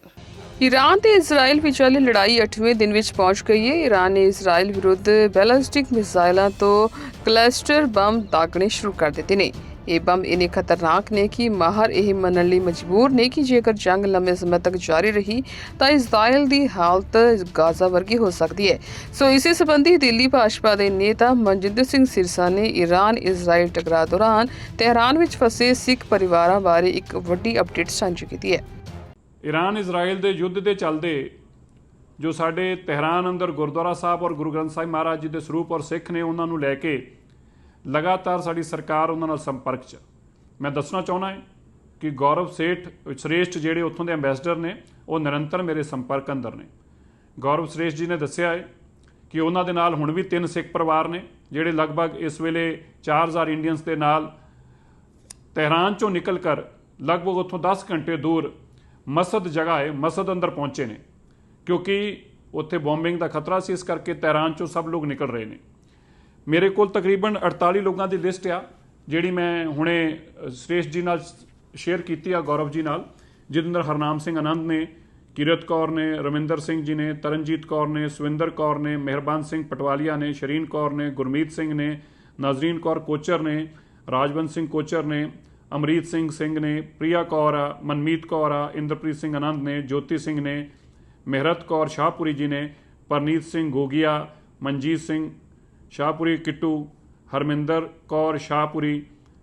ਈਰਾਨ ਤੇ ਇਜ਼ਰਾਈਲ ਵਿਚਾਲੇ ਲੜਾਈ 8ਵੇਂ ਦਿਨ ਵਿੱਚ ਪਹੁੰਚ ਗਈ ਹੈ। ਈਰਾਨ ਨੇ ਇਜ਼ਰਾਈਲ ਵਿਰੁੱਧ ਬੈਲਿਸਟਿਕ ਮਿਜ਼ਾਈਲਾਂ ਤੋਂ ਕਲਸਟਰ ਬੰਬ ਦਾਗਣੇ ਸ਼ੁਰੂ ਕਰ ਦਿੱਤੇ ਨੇ। ਇਹ ਬੰਬ ਇੰਨੇ ਖਤਰਨਾਕ ਨੇ ਕਿ ਮਾਹਰ ਇਹ ਮੰਨਣ ਲਈ ਮਜਬੂਰ ਨੇ ਕਿ ਜੇਕਰ ਜੰਗ ਲੰਮੇ ਸਮੇਂ ਤੱਕ ਜਾਰੀ ਰਹੀ, ਤਾਂ ਇਜ਼ਰਾਈਲ ਦੀ ਹਾਲਤ ਗਾਜ਼ਾ ਵਰਗੀ ਹੋ ਸਕਦੀ ਹੈ। ਸੋ ਇਸੇ ਸੰਬੰਧੀ ਦਿੱਲੀ ਭਾਜਪਾ ਦੇ ਨੇਤਾ ਮਨਜਿੰਦਰ ਸਿੰਘ ਸਿਰਸਾ ਨੇ ਈਰਾਨ ਇਜ਼ਰਾਈਲ ਟਕਰਾਅ ਦੌਰਾਨ ਤਹਿਰਾਨ ਵਿੱਚ ਫਸੇ ਸਿੱਖ ਪਰਿਵਾਰਾਂ ਬਾਰੇ ਇੱਕ ਵੱਡੀ ਅਪਡੇਟ ਸਾਂਝੀ ਕੀਤੀ ਹੈ। ਈਰਾਨ ਇਜ਼ਰਾਈਲ ਦੇ ਯੁੱਧ ਦੇ ਚੱਲਦੇ ਜੋ ਸਾਡੇ ਤਹਿਰਾਨ ਅੰਦਰ ਗੁਰਦੁਆਰਾ ਸਾਹਿਬ ਔਰ ਗੁਰੂ ਗ੍ਰੰਥ ਸਾਹਿਬ ਮਹਾਰਾਜ ਜੀ ਦੇ ਸਰੂਪ ਔਰ ਸਿੱਖ ਨੇ ਉਹਨਾਂ ਨੂੰ ਲੈ ਕੇ ਲਗਾਤਾਰ ਸਾਡੀ ਸਰਕਾਰ ਉਹਨਾਂ ਨਾਲ ਸੰਪਰਕ 'ਚ। ਮੈਂ ਦੱਸਣਾ ਚਾਹੁੰਦਾ ਹਾਂ ਕਿ ਗੌਰਵ ਸੇਠ ਸ੍ਰੇਸ਼ਟ ਜਿਹੜੇ ਉੱਥੋਂ ਦੇ ਐਮਬੈਸਡਰ ਨੇ, ਉਹ ਨਿਰੰਤਰ ਮੇਰੇ ਸੰਪਰਕ ਅੰਦਰ ਨੇ। ਗੌਰਵ ਸ੍ਰੇਸ਼ਟ ਜੀ ਨੇ ਦੱਸਿਆ ਹੈ ਕਿ ਉਹਨਾਂ ਦੇ ਨਾਲ ਹੁਣ ਵੀ ਤਿੰਨ ਸਿੱਖ ਪਰਿਵਾਰ ਨੇ, ਜਿਹੜੇ ਲਗਭਗ ਇਸ ਵੇਲੇ 4000 ਇੰਡੀਅਨਸ ਦੇ ਨਾਲ ਤਹਿਰਾਨ ਚੋਂ ਨਿਕਲ ਕਰ ਲਗਭਗ ਉੱਥੋਂ 10 ਘੰਟੇ ਦੂਰ ਮਸਦ ਜਗ੍ਹਾ ਹੈ ਮਸਦ ਅੰਦਰ ਪਹੁੰਚੇ ਨੇ। ਕਿਉਂਕਿ ਉੱਥੇ ਬੰਬਿੰਗ ਦਾ ਖਤਰਾ ਸੀ, ਇਸ ਕਰਕੇ ਤਹਿਰਾਨ ਚੋਂ ਸਭ ਲੋਕ ਨਿਕਲ ਰਹੇ ਨੇ। ਮੇਰੇ ਕੋਲ ਤਕਰੀਬਨ 48 ਲੋਕਾਂ ਦੀ ਲਿਸਟ ਆ ਜਿਹੜੀ ਮੈਂ ਹੁਣੇ ਅ, ਜੀ ਨਾਲ ਸ਼ੇਅਰ ਕੀਤੀ ਆ ਗੌਰਵ ਜੀ ਨਾਲ ਜਿਹਦੇ ਅੰਦਰ ਹਰਨਾਮ ਸਿੰਘ ਆਨੰਦ ਨੇ ਕਿਰਤ ਕੌਰ ਨੇ ਰਮਿੰਦਰ ਸਿੰਘ ਜੀ ਨੇ ਤਰਨਜੀਤ ਕੌਰ ਨੇ ਸੁਵਿੰਦਰ ਕੌਰ ਨੇ ਮਿਹਰਬਾਨ ਸਿੰਘ ਪਟਵਾਲੀਆ ਨੇ ਸ਼ਰੀਨ ਕੌਰ ਨੇ ਗੁਰਮੀਤ ਸਿੰਘ ਨੇ ਨਾਜ਼ਰੀਨ ਕੌਰ ਕੋਚਰ ਨੇ ਰਾਜਵੰਤ ਸਿੰਘ ਕੋਚਰ ਨੇ ਅਮਰੀਤ ਸਿੰਘ ਸਿੰਘ ਨੇ ਪ੍ਰਿਆ ਕੌਰ ਆ ਮਨਮੀਤ ਕੌਰ ਆ ਇੰਦਰਪ੍ਰੀਤ ਸਿੰਘ ਆਨੰਦ ਨੇ ਜੋਤੀ ਸਿੰਘ ਨੇ ਮਹਿਰਤ ਕੌਰ ਸ਼ਾਹਪੁਰੀ ਜੀ ਨੇ ਪਰਨੀਤ ਸਿੰਘ ਗੋਗੀਆ ਮਨਜੀਤ ਸਿੰਘ ਸ਼ਾਹਪੁਰੀ ਕਿੱਟੂ ਹਰਮਿੰਦਰ ਕੌਰ ਸ਼ਾਹਪੁਰੀ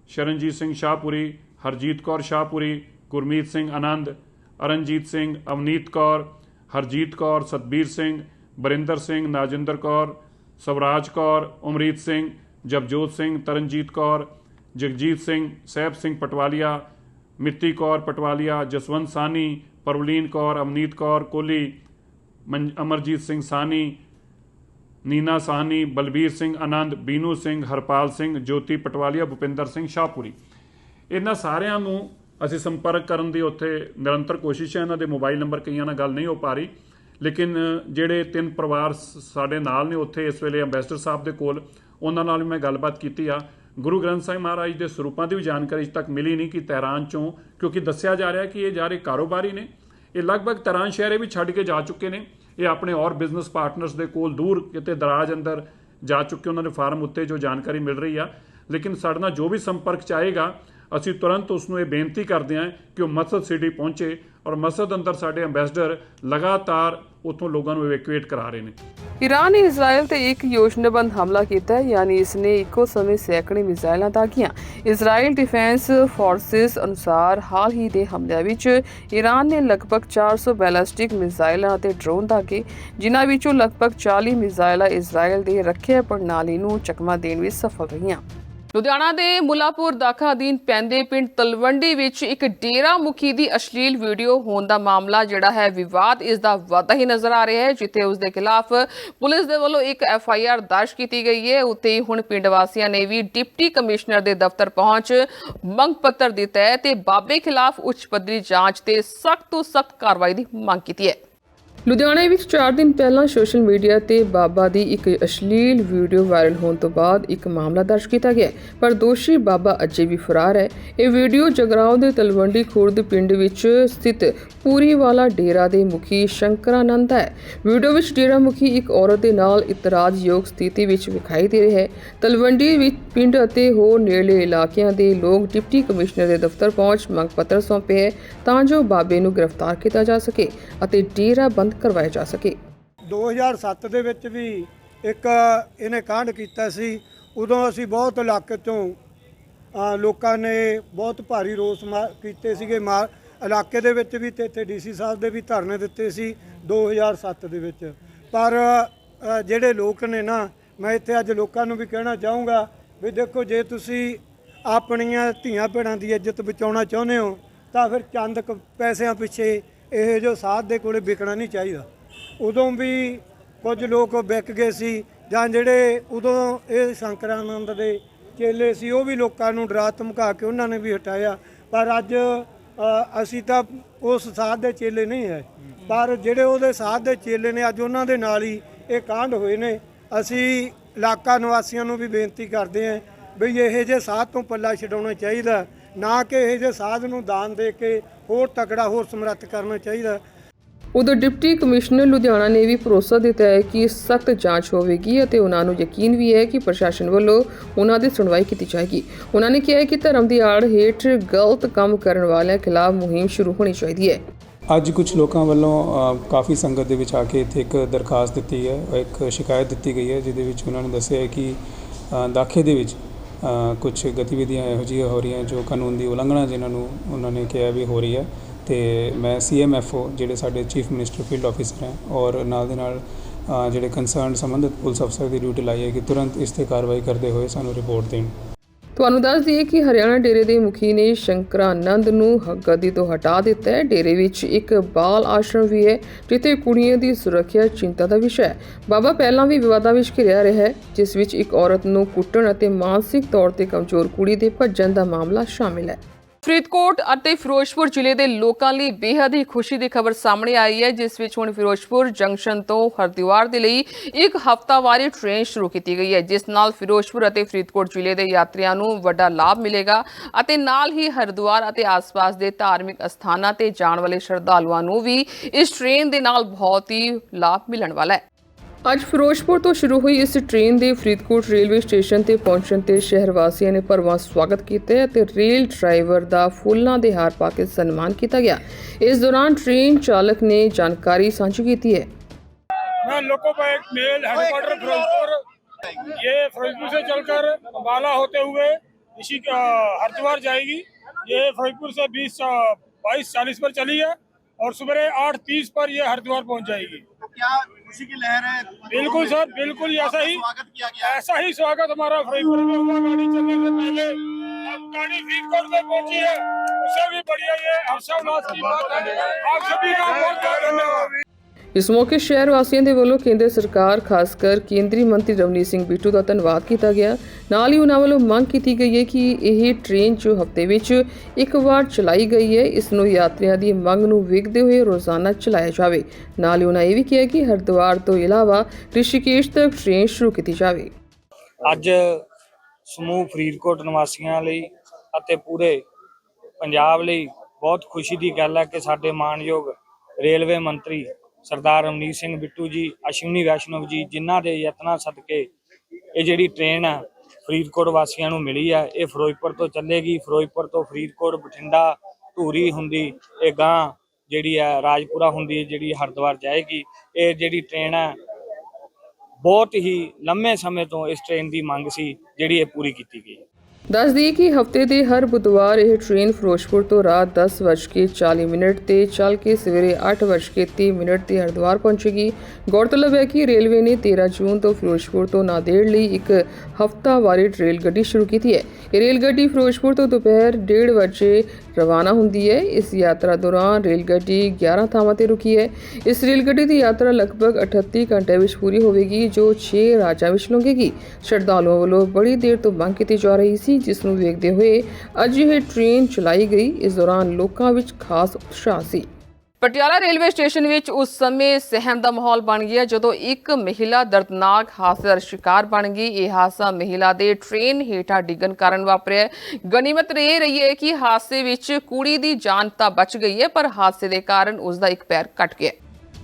ਸ਼ਰਨਜੀਤ ਸਿੰਘ ਸ਼ਾਹਪੁਰੀ ਹਰਜੀਤ ਕੌਰ ਸ਼ਾਹਪੁਰੀ ਗੁਰਮੀਤ ਸਿੰਘ ਆਨੰਦ ਅਰਨਜੀਤ ਸਿੰਘ ਅਵਨੀਤ ਕੌਰ ਹਰਜੀਤ ਕੌਰ ਸਤਬੀਰ ਸਿੰਘ ਬਰਿੰਦਰ ਸਿੰਘ ਨਾਜਿੰਦਰ ਕੌਰ ਸਵਰਾਜ ਕੌਰ ਉਮਰੀਤ ਸਿੰਘ ਜਪਜੋਤ ਸਿੰਘ ਤਰਨਜੀਤ ਕੌਰ ਜਗਜੀਤ ਸਿੰਘ ਸਹਿਬ ਸਿੰਘ ਪਟਵਾਲੀਆ ਮਿੱਤੀ ਕੌਰ ਪਟਵਾਲੀਆ ਜਸਵੰਤ ਸਾਨੀ ਪਰਵਲੀਨ ਕੌਰ ਅਮਨੀਤ ਕੌਰ ਕੋਹਲੀ ਮਨ- ਅਮਰਜੀਤ ਸਿੰਘ ਸਾਨੀ ਨੀਨਾ ਸਾਹਨੀ, ਬਲਬੀਰ ਸਿੰਘ ਆਨੰਦ, ਬੀਨੂ ਸਿੰਘ, ਹਰਪਾਲ ਸਿੰਘ, ਜੋਤੀ ਪਟਵਾਲੀਆ, ਭੁਪਿੰਦਰ ਸਿੰਘ ਸ਼ਾਹਪੁਰੀ। ਇਹਨਾਂ ਸਾਰਿਆਂ ਨੂੰ ਅਸੀਂ ਸੰਪਰਕ ਕਰਨ ਦੀ ਉੱਥੇ ਨਿਰੰਤਰ ਕੋਸ਼ਿਸ਼ ਹੈ। ਇਹਨਾਂ ਦੇ ਮੋਬਾਈਲ ਨੰਬਰ ਕਈਆਂ ਨਾਲ ਗੱਲ ਨਹੀਂ ਹੋ ਪਾ ਰਹੀ। ਲੇਕਿਨ ਜਿਹੜੇ ਤਿੰਨ ਪਰਿਵਾਰ ਸਾਡੇ ਨਾਲ ਨੇ ਉੱਥੇ ਇਸ ਵੇਲੇ ਅੰਬੈਸਡਰ ਸਾਹਿਬ ਦੇ ਕੋਲ, ਉਹਨਾਂ ਨਾਲ ਵੀ ਮੈਂ ਗੱਲਬਾਤ ਕੀਤੀ ਆ। ਗੁਰੂ ਗ੍ਰੰਥ ਸਾਹਿਬ ਮਹਾਰਾਜ ਦੇ ਸਰੂਪਾਂ ਦੀ ਵੀ ਜਾਣਕਾਰੀ ਅਜੇ ਤੱਕ ਮਿਲੀ ਨਹੀਂ ਕਿ ਤਹਿਰਾਨ ਚੋਂ, ਕਿਉਂਕਿ ਦੱਸਿਆ ਜਾ ਰਿਹਾ ਕਿ ਇਹ ਜਾ ਰਹੇ ਕਾਰੋਬਾਰੀ ਨੇ। ਇਹ ਲਗਭਗ ਤਹਿਰਾਨ ਸ਼ਹਿਰੇ ਵੀ ਛੱਡ ਕੇ ਜਾ ਚੁੱਕੇ ਨੇ। ਇਹ ਆਪਣੇ ਔਰ ਬਿਜ਼ਨਸ ਪਾਰਟਨਰਸ ਦੇ ਕੋਲ ਦੂਰ ਕਿਤੇ ਦਰਾਜ ਅੰਦਰ ਜਾ ਚੁੱਕੇ ਉਹਨਾਂ ਦੇ ਫਾਰਮ ਉੱਤੇ ਜੋ ਜਾਣਕਾਰੀ ਮਿਲ ਰਹੀ ਆ। ਲੇਕਿਨ ਸਾਡੇ ਨਾਲ ਜੋ ਵੀ ਸੰਪਰਕ ਚਾਹੇਗਾ ਅਸੀਂ ਤੁਰੰਤ ਉਸ ਨੂੰ ਇਹ ਬੇਨਤੀ ਕਰਦੇ ਹਾਂ ਕਿ ਉਹ ਮਸਜਿਦ ਸਿਟੀ ਪਹੁੰਚੇ ਔਰ ਮਸਜਿਦ ਅੰਦਰ ਸਾਡੇ ਅੰਬੈਸਡਰ ਲਗਾਤਾਰ ਉੱਥੋਂ ਲੋਕਾਂ ਨੂੰ ਇਵੈਕੂਏਟ ਕਰਾ ਰਹੇ ਨੇ। ਈਰਾਨ ਨੇ ਇਜ਼ਰਾਈਲ ਤੇ ਇੱਕ ਯੋਜਨਾਬੰਦ ਹਮਲਾ ਕੀਤਾ ਹੈ, ਯਾਨੀ ਇਸਨੇ ਇੱਕੋ ਸਮੇਂ ਸੈਂਕੜੇ ਮਿਜ਼ਾਈਲਾਂ ਦਾਗੀਆਂ ਇਜ਼ਰਾਈਲ ਡਿਫੈਂਸ ਫੋਰਸਿਸ ਅਨੁਸਾਰ ਹਾਲ ਹੀ ਦੇ ਹਮਲਿਆਂ ਵਿੱਚ ਈਰਾਨ ਨੇ ਲਗਭਗ 400 ਬੈਲਿਸਟਿਕ ਮਿਜ਼ਾਈਲਾਂ ਅਤੇ ਡਰੋਨ ਦਾਗੇ ਜਿਨ੍ਹਾਂ ਵਿੱਚੋਂ ਲਗਭਗ 40 ਮਿਜ਼ਾਈਲਾਂ ਇਜ਼ਰਾਈਲ ਦੇ ਰੱਖਿਆ ਪ੍ਰਣਾਲੀ ਨੂੰ ਚਕਮਾ ਦੇਣ ਵਿੱਚ ਸਫਲ ਰਹੀਆਂ। ਲੁਧਿਆਣਾ ਦੇ ਮੁਲਾਪੁਰ ਦਾਖਾ ਅਧੀਨ ਪੈਂਦੇ ਪਿੰਡ ਤਲਵੰਡੀ ਵਿੱਚ ਇੱਕ ਡੇਰਾ ਮੁਖੀ ਦੀ ਅਸ਼ਲੀਲ ਵੀਡੀਓ ਹੋਣ ਦਾ ਮਾਮਲਾ ਜਿਹੜਾ ਹੈ, ਵਿਵਾਦ ਇਸ ਦਾ ਵਾਧਾ ਹੀ ਨਜ਼ਰ ਆ ਰਿਹਾ ਹੈ, ਜਿੱਥੇ ਉਸ ਦੇ ਖਿਲਾਫ ਪੁਲਿਸ ਦੇ ਵੱਲੋਂ ਇੱਕ ਐਫ ਆਈ ਆਰ ਦਰਜ ਕੀਤੀ ਗਈ ਹੈ। ਉੱਥੇ ਹੀ ਹੁਣ ਪਿੰਡ ਵਾਸੀਆਂ ਨੇ ਵੀ ਡਿਪਟੀ ਕਮਿਸ਼ਨਰ ਦੇ ਦਫ਼ਤਰ ਪਹੁੰਚ ਮੰਗ ਪੱਤਰ ਦਿੱਤਾ ਹੈ ਤੇ ਬਾਬੇ ਖਿਲਾਫ ਉੱਚ ਪੱਧਰੀ ਜਾਂਚ ਤੇ ਸਖਤ ਤੋਂ ਸਖਤ ਕਾਰਵਾਈ ਦੀ ਮੰਗ ਕੀਤੀ ਹੈ। ਲੁਧਿਆਣੇ ਵਿੱਚ 4 ਦਿਨ ਪਹਿਲਾਂ ਸੋਸ਼ਲ ਮੀਡੀਆ ਤੇ ਬਾਬਾ ਦੀ ਇੱਕ ਅਸ਼ਲੀਲ ਵੀਡੀਓ ਵਾਇਰਲ ਹੋਣ ਤੋਂ ਬਾਅਦ ਇੱਕ ਮਾਮਲਾ ਦਰਜ ਕੀਤਾ ਗਿਆ ਪਰ ਦੋਸ਼ੀ ਬਾਬਾ ਅਜੇ ਵੀ ਫਰਾਰ ਹੈ। ਇਹ ਵੀਡੀਓ ਜਗਰਾਉਂ ਦੇ ਤਲਵੰਡੀ ਖੁਰਦ ਪਿੰਡ ਵਿੱਚ ਸਥਿਤ ਪੂਰੀ ਵਾਲਾ ਡੇਰਾ ਦੇ ਮੁਖੀ ਸ਼ੰਕਰਾਨੰਦ ਹੈ। ਵੀਡੀਓ ਵਿੱਚ ਡੇਰਾ ਮੁਖੀ ਇੱਕ ਔਰਤ ਦੇ ਨਾਲ ਇਤਰਾਜ਼ਯੋਗ ਸਥਿਤੀ ਵਿੱਚ ਵਿਖਾਈ ਦੇ ਰਿਹਾ ਹੈ। ਤਲਵੰਡੀ ਵਿੱਚ ਪਿੰਡ ਅਤੇ ਹੋਰ ਨੇੜਲੇ ਇਲਾਕਿਆਂ ਦੇ ਲੋਕ ਡਿਪਟੀ ਕਮਿਸ਼ਨਰ ਦੇ ਦਫ਼ਤਰ ਪਹੁੰਚ ਮੰਗ ਪੱਤਰ ਸੌਂਪੇ ਹੈ ਤਾਂ ਜੋ ਬਾਬੇ ਨੂੰ ਗ੍ਰਿਫਤਾਰ ਕੀਤਾ ਜਾ ਸਕੇ ਅਤੇ ਡੇਰਾ ਬੰਦ ਕਰਵਾਇਆ ਜਾ ਸਕੇ। 2007 ਦੇ ਵਿੱਚ ਵੀ ਇੱਕ ਇਹਨੇ ਕਾਂਡ ਕੀਤਾ ਸੀ। ਉਦੋਂ ਅਸੀਂ ਬਹੁਤ ਇਲਾਕੇ ਤੋਂ ਲੋਕਾਂ ਨੇ ਬਹੁਤ ਭਾਰੀ ਰੋਸ ਮਾ- ਕੀਤੇ ਸੀਗੇ। ਮਾ, ਇਲਾਕੇ ਦੇ ਵਿੱਚ ਵੀ ਤੇ ਇੱਥੇ ਡੀਸੀ ਸਾਹਿਬ ਦੇ ਵੀ ਧਰਨੇ ਦਿੱਤੇ ਸੀ 2007 ਦੇ ਵਿੱਚ। ਪਰ ਜਿਹੜੇ ਲੋਕ ਨੇ ਨਾ, ਮੈਂ ਇੱਥੇ ਅੱਜ ਲੋਕਾਂ ਨੂੰ ਵੀ ਕਹਿਣਾ ਚਾਹੂੰਗਾ ਵੀ ਦੇਖੋ, ਜੇ ਤੁਸੀਂ ਆਪਣੀਆਂ ਧੀਆਂ ਭੈਣਾਂ ਦੀ ਇੱਜ਼ਤ ਬਚਾਉਣਾ ਚਾਹੁੰਦੇ ਹੋ, ਤਾਂ ਫਿਰ ਚੰਦ ਕੁ, ਪੈਸਿਆਂ ਪਿੱਛੇ ਇਹ ਜੋ ਸਾਧ ਦੇ ਕੋਲੇ ਵਿਕਣਾ ਨਹੀਂ ਚਾਹੀਦਾ। ਉਦੋਂ ਵੀ ਕੁਝ ਲੋਕ ਵਿਕ ਗਏ ਸੀ ਜਾਂ ਜਿਹੜੇ ਉਦੋਂ ਇਹ ਸ਼ੰਕਰਾਨੰਦ ਦੇ ਚੇਲੇ ਸੀ, ਉਹ ਵੀ ਲੋਕਾਂ ਨੂੰ ਡਰਾ ਧਮਕਾ ਕੇ ਉਹਨਾਂ ਨੇ ਵੀ ਹਟਾਇਆ। ਪਰ ਅੱਜ ਅਸੀਂ ਤਾਂ ਉਸ ਸਾਧ ਦੇ ਚੇਲੇ ਨਹੀਂ ਹੈ। ਪਰ ਜਿਹੜੇ ਉਹਦੇ ਸਾਧ ਦੇ ਚੇਲੇ ਨੇ, ਅੱਜ ਉਹਨਾਂ ਦੇ ਨਾਲ ਹੀ ਇਹ ਕਾਂਡ ਹੋਏ ਨੇ। ਅਸੀਂ ਇਲਾਕਾ ਨਿਵਾਸੀਆਂ ਨੂੰ ਵੀ ਬੇਨਤੀ ਕਰਦੇ ਹਾਂ ਵੀ ਇਹੋ ਜਿਹੇ ਸਾਧ ਤੋਂ ਪੱਲਾ ਛਡਾਉਣਾ ਚਾਹੀਦਾ। ਨਾ ਕਿ ਇਹੋ ਜਿਹੇ ਸਾਧ ਨੂੰ ਦਾਨ ਦੇ ਕੇ ਹੋਰ ਤਕੜਾ ਹੋਰ ਸਮਰੱਥ ਕਰਨਾ ਚਾਹੀਦਾ। ਉਦੋਂ ਡਿਪਟੀ ਕਮਿਸ਼ਨਰ ਲੁਧਿਆਣਾ ਨੇ ਵੀ ਭਰੋਸਾ ਦਿੱਤਾ ਹੈ ਕਿ ਸਖਤ ਜਾਂਚ ਹੋਵੇਗੀ ਅਤੇ ਉਹਨਾਂ ਨੂੰ ਯਕੀਨ ਵੀ ਹੈ ਕਿ ਪ੍ਰਸ਼ਾਸਨ ਵੱਲੋਂ ਉਹਨਾਂ ਦੀ ਸੁਣਵਾਈ ਕੀਤੀ ਜਾਏਗੀ। ਉਹਨਾਂ ਨੇ ਕਿਹਾ ਹੈ ਕਿ ਧਰਮ ਦੀ ਆੜ ਹੇਠ ਗਲਤ ਕੰਮ ਕਰਨ ਵਾਲਿਆਂ ਖਿਲਾਫ ਮੁਹਿੰਮ ਸ਼ੁਰੂ ਹੋਣੀ ਚਾਹੀਦੀ ਹੈ। ਅੱਜ ਕੁਝ ਲੋਕਾਂ ਵੱਲੋਂ ਕਾਫੀ ਸੰਗਤ ਦੇ ਵਿੱਚ ਆ ਕੇ ਇੱਥੇ ਇੱਕ ਦਰਖਾਸਤ ਦਿੱਤੀ ਹੈ ਇੱਕ ਸ਼ਿਕਾਇਤ ਦਿੱਤੀ ਗਈ ਹੈ ਜਿਹਦੇ ਵਿੱਚ ਉਹਨਾਂ ਨੇ ਦੱਸਿਆ ਹੈ ਕਿ ਦਾਖੇ ਦੇ ਵਿੱਚ ਕੁਛ ਗਤੀਵਿਧੀਆਂ ਇਹੋ ਜਿਹੀਆਂ ਹੋ ਰਹੀਆਂ ਜੋ ਕਾਨੂੰਨ ਦੀ ਉਲੰਘਣਾ ਜਿਨ੍ਹਾਂ ਨੂੰ ਉਹਨਾਂ ਨੇ ਕਿਹਾ ਵੀ ਹੋ ਰਹੀ ਹੈ ਅਤੇ ਮੈਂ ਸੀਐਮਐਫਓ ਜਿਹੜੇ ਸਾਡੇ ਚੀਫ ਮਿਨਿਸਟਰ ਫੀਲਡ ਆਫਿਸਰ ਹੈ ਔਰ ਨਾਲ ਦੇ ਨਾਲ ਜਿਹੜੇ ਕੰਸਰਨ ਸੰਬੰਧਿਤ ਪੁਲਿਸ ਅਫਸਰ ਦੀ ਡਿਊਟੀ ਲਾਈ ਹੈ ਕਿ ਤੁਰੰਤ ਇਸ ਤੇ ਕਾਰਵਾਈ ਕਰਦੇ ਹੋਏ ਸਾਨੂੰ ਰਿਪੋਰਟ ਦੇਣ। ਤੁਹਾਨੂੰ ਦੱਸ ਦਈਏ ਕਿ ਹਰਿਆਣਾ ਡੇਰੇ ਦੇ ਮੁਖੀ ਨੇ ਸ਼ੰਕਰਾਨੰਦ ਨੂੰ ਗੱਦੀ ਤੋਂ ਹਟਾ ਦਿੱਤਾ ਹੈ। ਡੇਰੇ ਵਿੱਚ ਇੱਕ ਬਾਲ ਆਸ਼ਰਮ ਵੀ ਹੈ, ਜਿੱਥੇ ਕੁੜੀਆਂ ਦੀ ਸੁਰੱਖਿਆ ਚਿੰਤਾ ਦਾ ਵਿਸ਼ਾ ਹੈ। ਬਾਬਾ ਪਹਿਲਾਂ ਵੀ ਵਿਵਾਦਾਂ ਵਿੱਚ ਘਿਰਿਆ ਰਿਹਾ ਹੈ, ਜਿਸ ਵਿੱਚ ਇੱਕ ਔਰਤ ਨੂੰ ਕੁੱਟਣ ਅਤੇ ਮਾਨਸਿਕ ਤੌਰ ਤੇ ਕਮਜ਼ੋਰ ਕੁੜੀ ਦੇ ਭੱਜਣ ਦਾ ਮਾਮਲਾ ਸ਼ਾਮਿਲ ਹੈ। ਫਰੀਦਕੋਟ ਅਤੇ ਫਿਰੋਜ਼ਪੁਰ ਜ਼ਿਲ੍ਹੇ ਦੇ ਲੋਕਾਂ ਲਈ ਬੇहद ਹੀ ਖੁਸ਼ੀ ਦੀ ਖਬਰ ਸਾਹਮਣੇ ਆਈ ਹੈ, ਜਿਸ ਵਿੱਚ ਹੁਣ ਫਿਰੋਜ਼ਪੁਰ ਜੰਕਸ਼ਨ ਤੋਂ ਹਰਦਿਵਾਰ ਦੇ ਲਈ ਇੱਕ ਹਫ਼ਤਾਵਾਰੀ ਟ੍ਰੇਨ ਸ਼ੁਰੂ ਕੀਤੀ ਗਈ ਹੈ, ਜਿਸ ਨਾਲ ਫਿਰੋਜ਼ਪੁਰ ਅਤੇ ਫਰੀਦਕੋਟ ਜ਼ਿਲ੍ਹੇ ਦੇ ਯਾਤਰੀਆਂ ਨੂੰ ਵੱਡਾ ਲਾਭ ਮਿਲੇਗਾ ਅਤੇ ਨਾਲ ਹੀ ਹਰਦੁਆਰ ਅਤੇ ਆਸ-ਪਾਸ ਦੇ ਧਾਰਮਿਕ ਅਸਥਾਨਾਂ ਤੇ ਜਾਣ ਵਾਲੇ ਸ਼ਰਧਾਲੂਆਂ ਨੂੰ ਵੀ ਇਸ ਟ੍ਰੇਨ ਦੇ ਨਾਲ ਬਹੁਤ ਹੀ ਲਾਭ ਮਿਲਣ ਵਾਲਾ ਹੈ। ਅੱਜ ਫਿਰੋਜ਼ਪੁਰ ਤੋਂ ਸ਼ੁਰੂ ਹੋਈ ਇਸ ਟ੍ਰੇਨ ਦੇ ਫਰੀਦਕੋਟ ਰੇਲਵੇ ਸਟੇਸ਼ਨ ਤੇ ਪਹੁੰਚਣ ਤੇ ਸ਼ਹਿਰ ਵਾਸੀਆਂ ਨੇ ਭਰਵਾਂ ਸਵਾਗਤ ਕੀਤਾ ਹੈ ਅਤੇ ਰੇਲ ਡਰਾਈਵਰ ਦਾ ਫੁੱਲਾਂ ਦੇ ਹਾਰ ਪਾ ਕੇ ਸਨਮਾਨ ਕੀਤਾ ਗਿਆ ਇਸ ਦੌਰਾਨ ਟ੍ਰੇਨ ਚਾਲਕ ਨੇ ਜਾਣਕਾਰੀ ਸਾਂਝੀ ਕੀਤੀ ਹੈ मैं लोगों का एक मेल हेडक्वार्टर फिरोजपुर ये फिरोजपुर से चलकर अम्बाला होते हुए इसी का हरिद्वार जाएगी ये फिरोजपुर से बीस बाईस चालीस पर चली है और सवेरे आठ तीस पर ये हरिद्वार पहुंच जाएगी तो क्या खुशी की लहर है। बिल्कुल सर बिल्कुल ऐसा ही स्वागत किया गया ऐसा ही स्वागत हमारा फरीदपुर में हुआ। गाड़ी चलने से पहले अब गाड़ी फरीदकोट में पहुँची है। उसे भी बढ़िया ये हर्षोल्लास की बात है। आप सभी का बहुत बहुत धन्यवाद। ਇਸ ਮੌਕੇ ਸ਼ਹਿਰ ਵਾਸੀਆਂ ਦੇ ਵੱਲੋਂ ਕੇਂਦਰ ਸਰਕਾਰ, ਖਾਸ ਕਰ ਕੇਂਦਰੀ ਮੰਤਰੀ ਰਵਨੀਤ ਸਿੰਘ ਬਿੱਟੂ ਦਾ ਧੰਨਵਾਦ ਕੀਤਾ ਗਿਆ। ਨਾਲ ਹੀ ਉਹਨਾਂ ਵੱਲੋਂ ਮੰਗ ਕੀਤੀ ਗਈ ਹੈ ਕਿ ਇਹ ਟ੍ਰੇਨ ਜੋ ਹਫ਼ਤੇ ਵਿੱਚ ਇੱਕ ਵਾਰ ਚਲਾਈ ਗਈ ਹੈ, ਇਸ ਨੂੰ ਯਾਤਰੀਆਂ ਦੀ ਮੰਗ ਨੂੰ ਵੇਖਦੇ ਹੋਏ ਰੋਜ਼ਾਨਾ ਚਲਾਇਆ ਜਾਵੇ। ਨਾਲ ਹੀ ਉਹਨਾਂ ਇਹ ਵੀ ਕਿਹਾ ਕਿ ਹਰਿਦੁਆਰ ਤੋਂ ਇਲਾਵਾ ਰਿਸ਼ੀਕੇਸ਼ ਤੱਕ ਟ੍ਰੇਨ ਸ਼ੁਰੂ ਕੀਤੀ ਜਾਵੇ। ਅੱਜ ਸਮੂਹ ਫਰੀਦਕੋਟ ਨਿਵਾਸੀਆਂ ਲਈ ਅਤੇ ਪੂਰੇ ਪੰਜਾਬ ਲਈ ਬਹੁਤ ਖੁਸ਼ੀ ਦੀ ਗੱਲ ਹੈ ਕਿ ਸਾਡੇ ਮਾਨਯੋਗ ਰੇਲਵੇ ਮੰਤਰੀ ਸਰਦਾਰ ਰਮਨੀਤ ਸਿੰਘ ਬਿੱਟੂ ਜੀ, ਅਸ਼ਵਨੀ ਵੈਸ਼ਨਵ ਜੀ, ਜਿਨ੍ਹਾਂ ਦੇ ਯਤਨਾਂ ਸਦਕੇ ਇਹ ਜਿਹੜੀ ਟ੍ਰੇਨ ਹੈ ਫਰੀਦਕੋਟ ਵਾਸੀਆਂ ਨੂੰ ਮਿਲੀ ਹੈ ਇਹ ਫਿਰੋਜ਼ਪੁਰ ਤੋਂ ਚੱਲੇਗੀ। ਫਿਰੋਜ਼ਪੁਰ ਤੋਂ ਫਰੀਦਕੋਟ, ਬਠਿੰਡਾ, ਧੂਰੀ ਹੁੰਦੀ, ਇਹ ਗਾਂ ਜਿਹੜੀ ਹੈ ਰਾਜਪੁਰਾ ਹੁੰਦੀ, ਜਿਹੜੀ ਹਰਿਦੁਆਰ ਜਾਏਗੀ। ਇਹ ਜਿਹੜੀ ਟ੍ਰੇਨ ਹੈ ਬਹੁਤ ਹੀ ਲੰਮੇ ਸਮੇਂ ਤੋਂ ਇਸ ਟ੍ਰੇਨ ਦੀ ਮੰਗ ਸੀ, ਜਿਹੜੀ ਇਹ ਪੂਰੀ ਕੀਤੀ ਗਈ। ਦੱਸ ਦਈਏ ਕਿ ਹਫ਼ਤੇ ਦੇ ਹਰ ਬੁੱਧਵਾਰ ਇਹ ਟ੍ਰੇਨ ਫਿਰੋਜ਼ਪੁਰ ਤੋਂ ਰਾਤ 10:40 ਮਿੰਟ ਤੇ ਚੱਲ ਕੇ ਸਵੇਰੇ 8:30 ਮਿੰਟ ਤੇ ਹਰਿਦੁਆਰ ਪਹੁੰਚੇਗੀ। ਗੌਰਤਲਬ ਹੈ ਕਿ ਰੇਲਵੇ ਨੇ 13 ਜੂਨ ਤੋਂ ਫਿਰੋਜ਼ਪੁਰ ਤੋਂ ਨਾਂਦੇੜ ਲਈ ਇੱਕ ਹਫ਼ਤਾਵਾਰੀ ਰੇਲ ਗੱਡੀ ਸ਼ੁਰੂ ਕੀਤੀ ਹੈ। ਇਹ ਰੇਲ ਗੱਡੀ ਫਿਰੋਜ਼ਪੁਰ ਤੋਂ ਦੁਪਹਿਰ 1:30 ਵਜੇ ਰਵਾਨਾ ਹੁੰਦੀ ਹੈ। ਇਸ ਯਾਤਰਾ ਦੌਰਾਨ ਰੇਲ ਗੱਡੀ 11 ਥਾਵਾਂ ਤੇ ਰੁਕੀ ਹੈ। ਇਸ ਰੇਲ ਗੱਡੀ ਦੀ ਯਾਤਰਾ ਲਗਭਗ 38 ਘੰਟੇ ਵਿੱਚ ਪੂਰੀ ਹੋਵੇਗੀ, ਜੋ 6 ਰਾਜਾਂ ਵਿੱਚ ਲੰਘੇਗੀ। ਸ਼ਰਧਾਲੂਆਂ ਵੱਲੋਂ ਬੜੀ ਦੇਰ ਤੋਂ ਮੰਗ ਕੀਤੀ ਜਾ ਰਹੀ ਸੀ, ਜਿਸ ਨੂੰ ਵੇਖਦੇ ਹੋਏ ਅੱਜ ਇਹ ਟ੍ਰੇਨ ਚਲਾਈ ਗਈ। ਇਸ ਦੌਰਾਨ ਲੋਕਾਂ ਵਿੱਚ ਖਾਸ ਉਤਸ਼ਾਹ ਸੀ। ਪਟਿਆਲਾ ਰੇਲਵੇ ਸਟੇਸ਼ਨ ਵਿੱਚ ਉਸ ਸਮੇਂ ਸਹਿਮ ਦਾ ਮਾਹੌਲ ਬਣ ਗਿਆ ਜਦੋਂ ਇੱਕ ਮਹਿਲਾ ਦਰਦਨਾਕ ਹਾਦਸੇ ਦਾ ਸ਼ਿਕਾਰ ਬਣ ਗਈ। ਇਹ ਹਾਦਸਾ ਮਹਿਲਾ ਦੇ ਟ੍ਰੇਨ ਹੇਠਾਂ ਡਿੱਗਣ ਕਾਰਨ ਵਾਪਰਿਆ। ਗਨੀਮਤ ਇਹ ਰਹੀ ਹੈ ਕਿ ਹਾਦਸੇ ਵਿੱਚ ਕੁੜੀ ਦੀ ਜਾਨ ਤਾਂ ਬਚ ਗਈ ਹੈ, ਪਰ ਹਾਦਸੇ ਦੇ ਕਾਰਨ ਉਸ ਦਾ ਇੱਕ ਪੈਰ ਕੱਟ ਗਿਆ।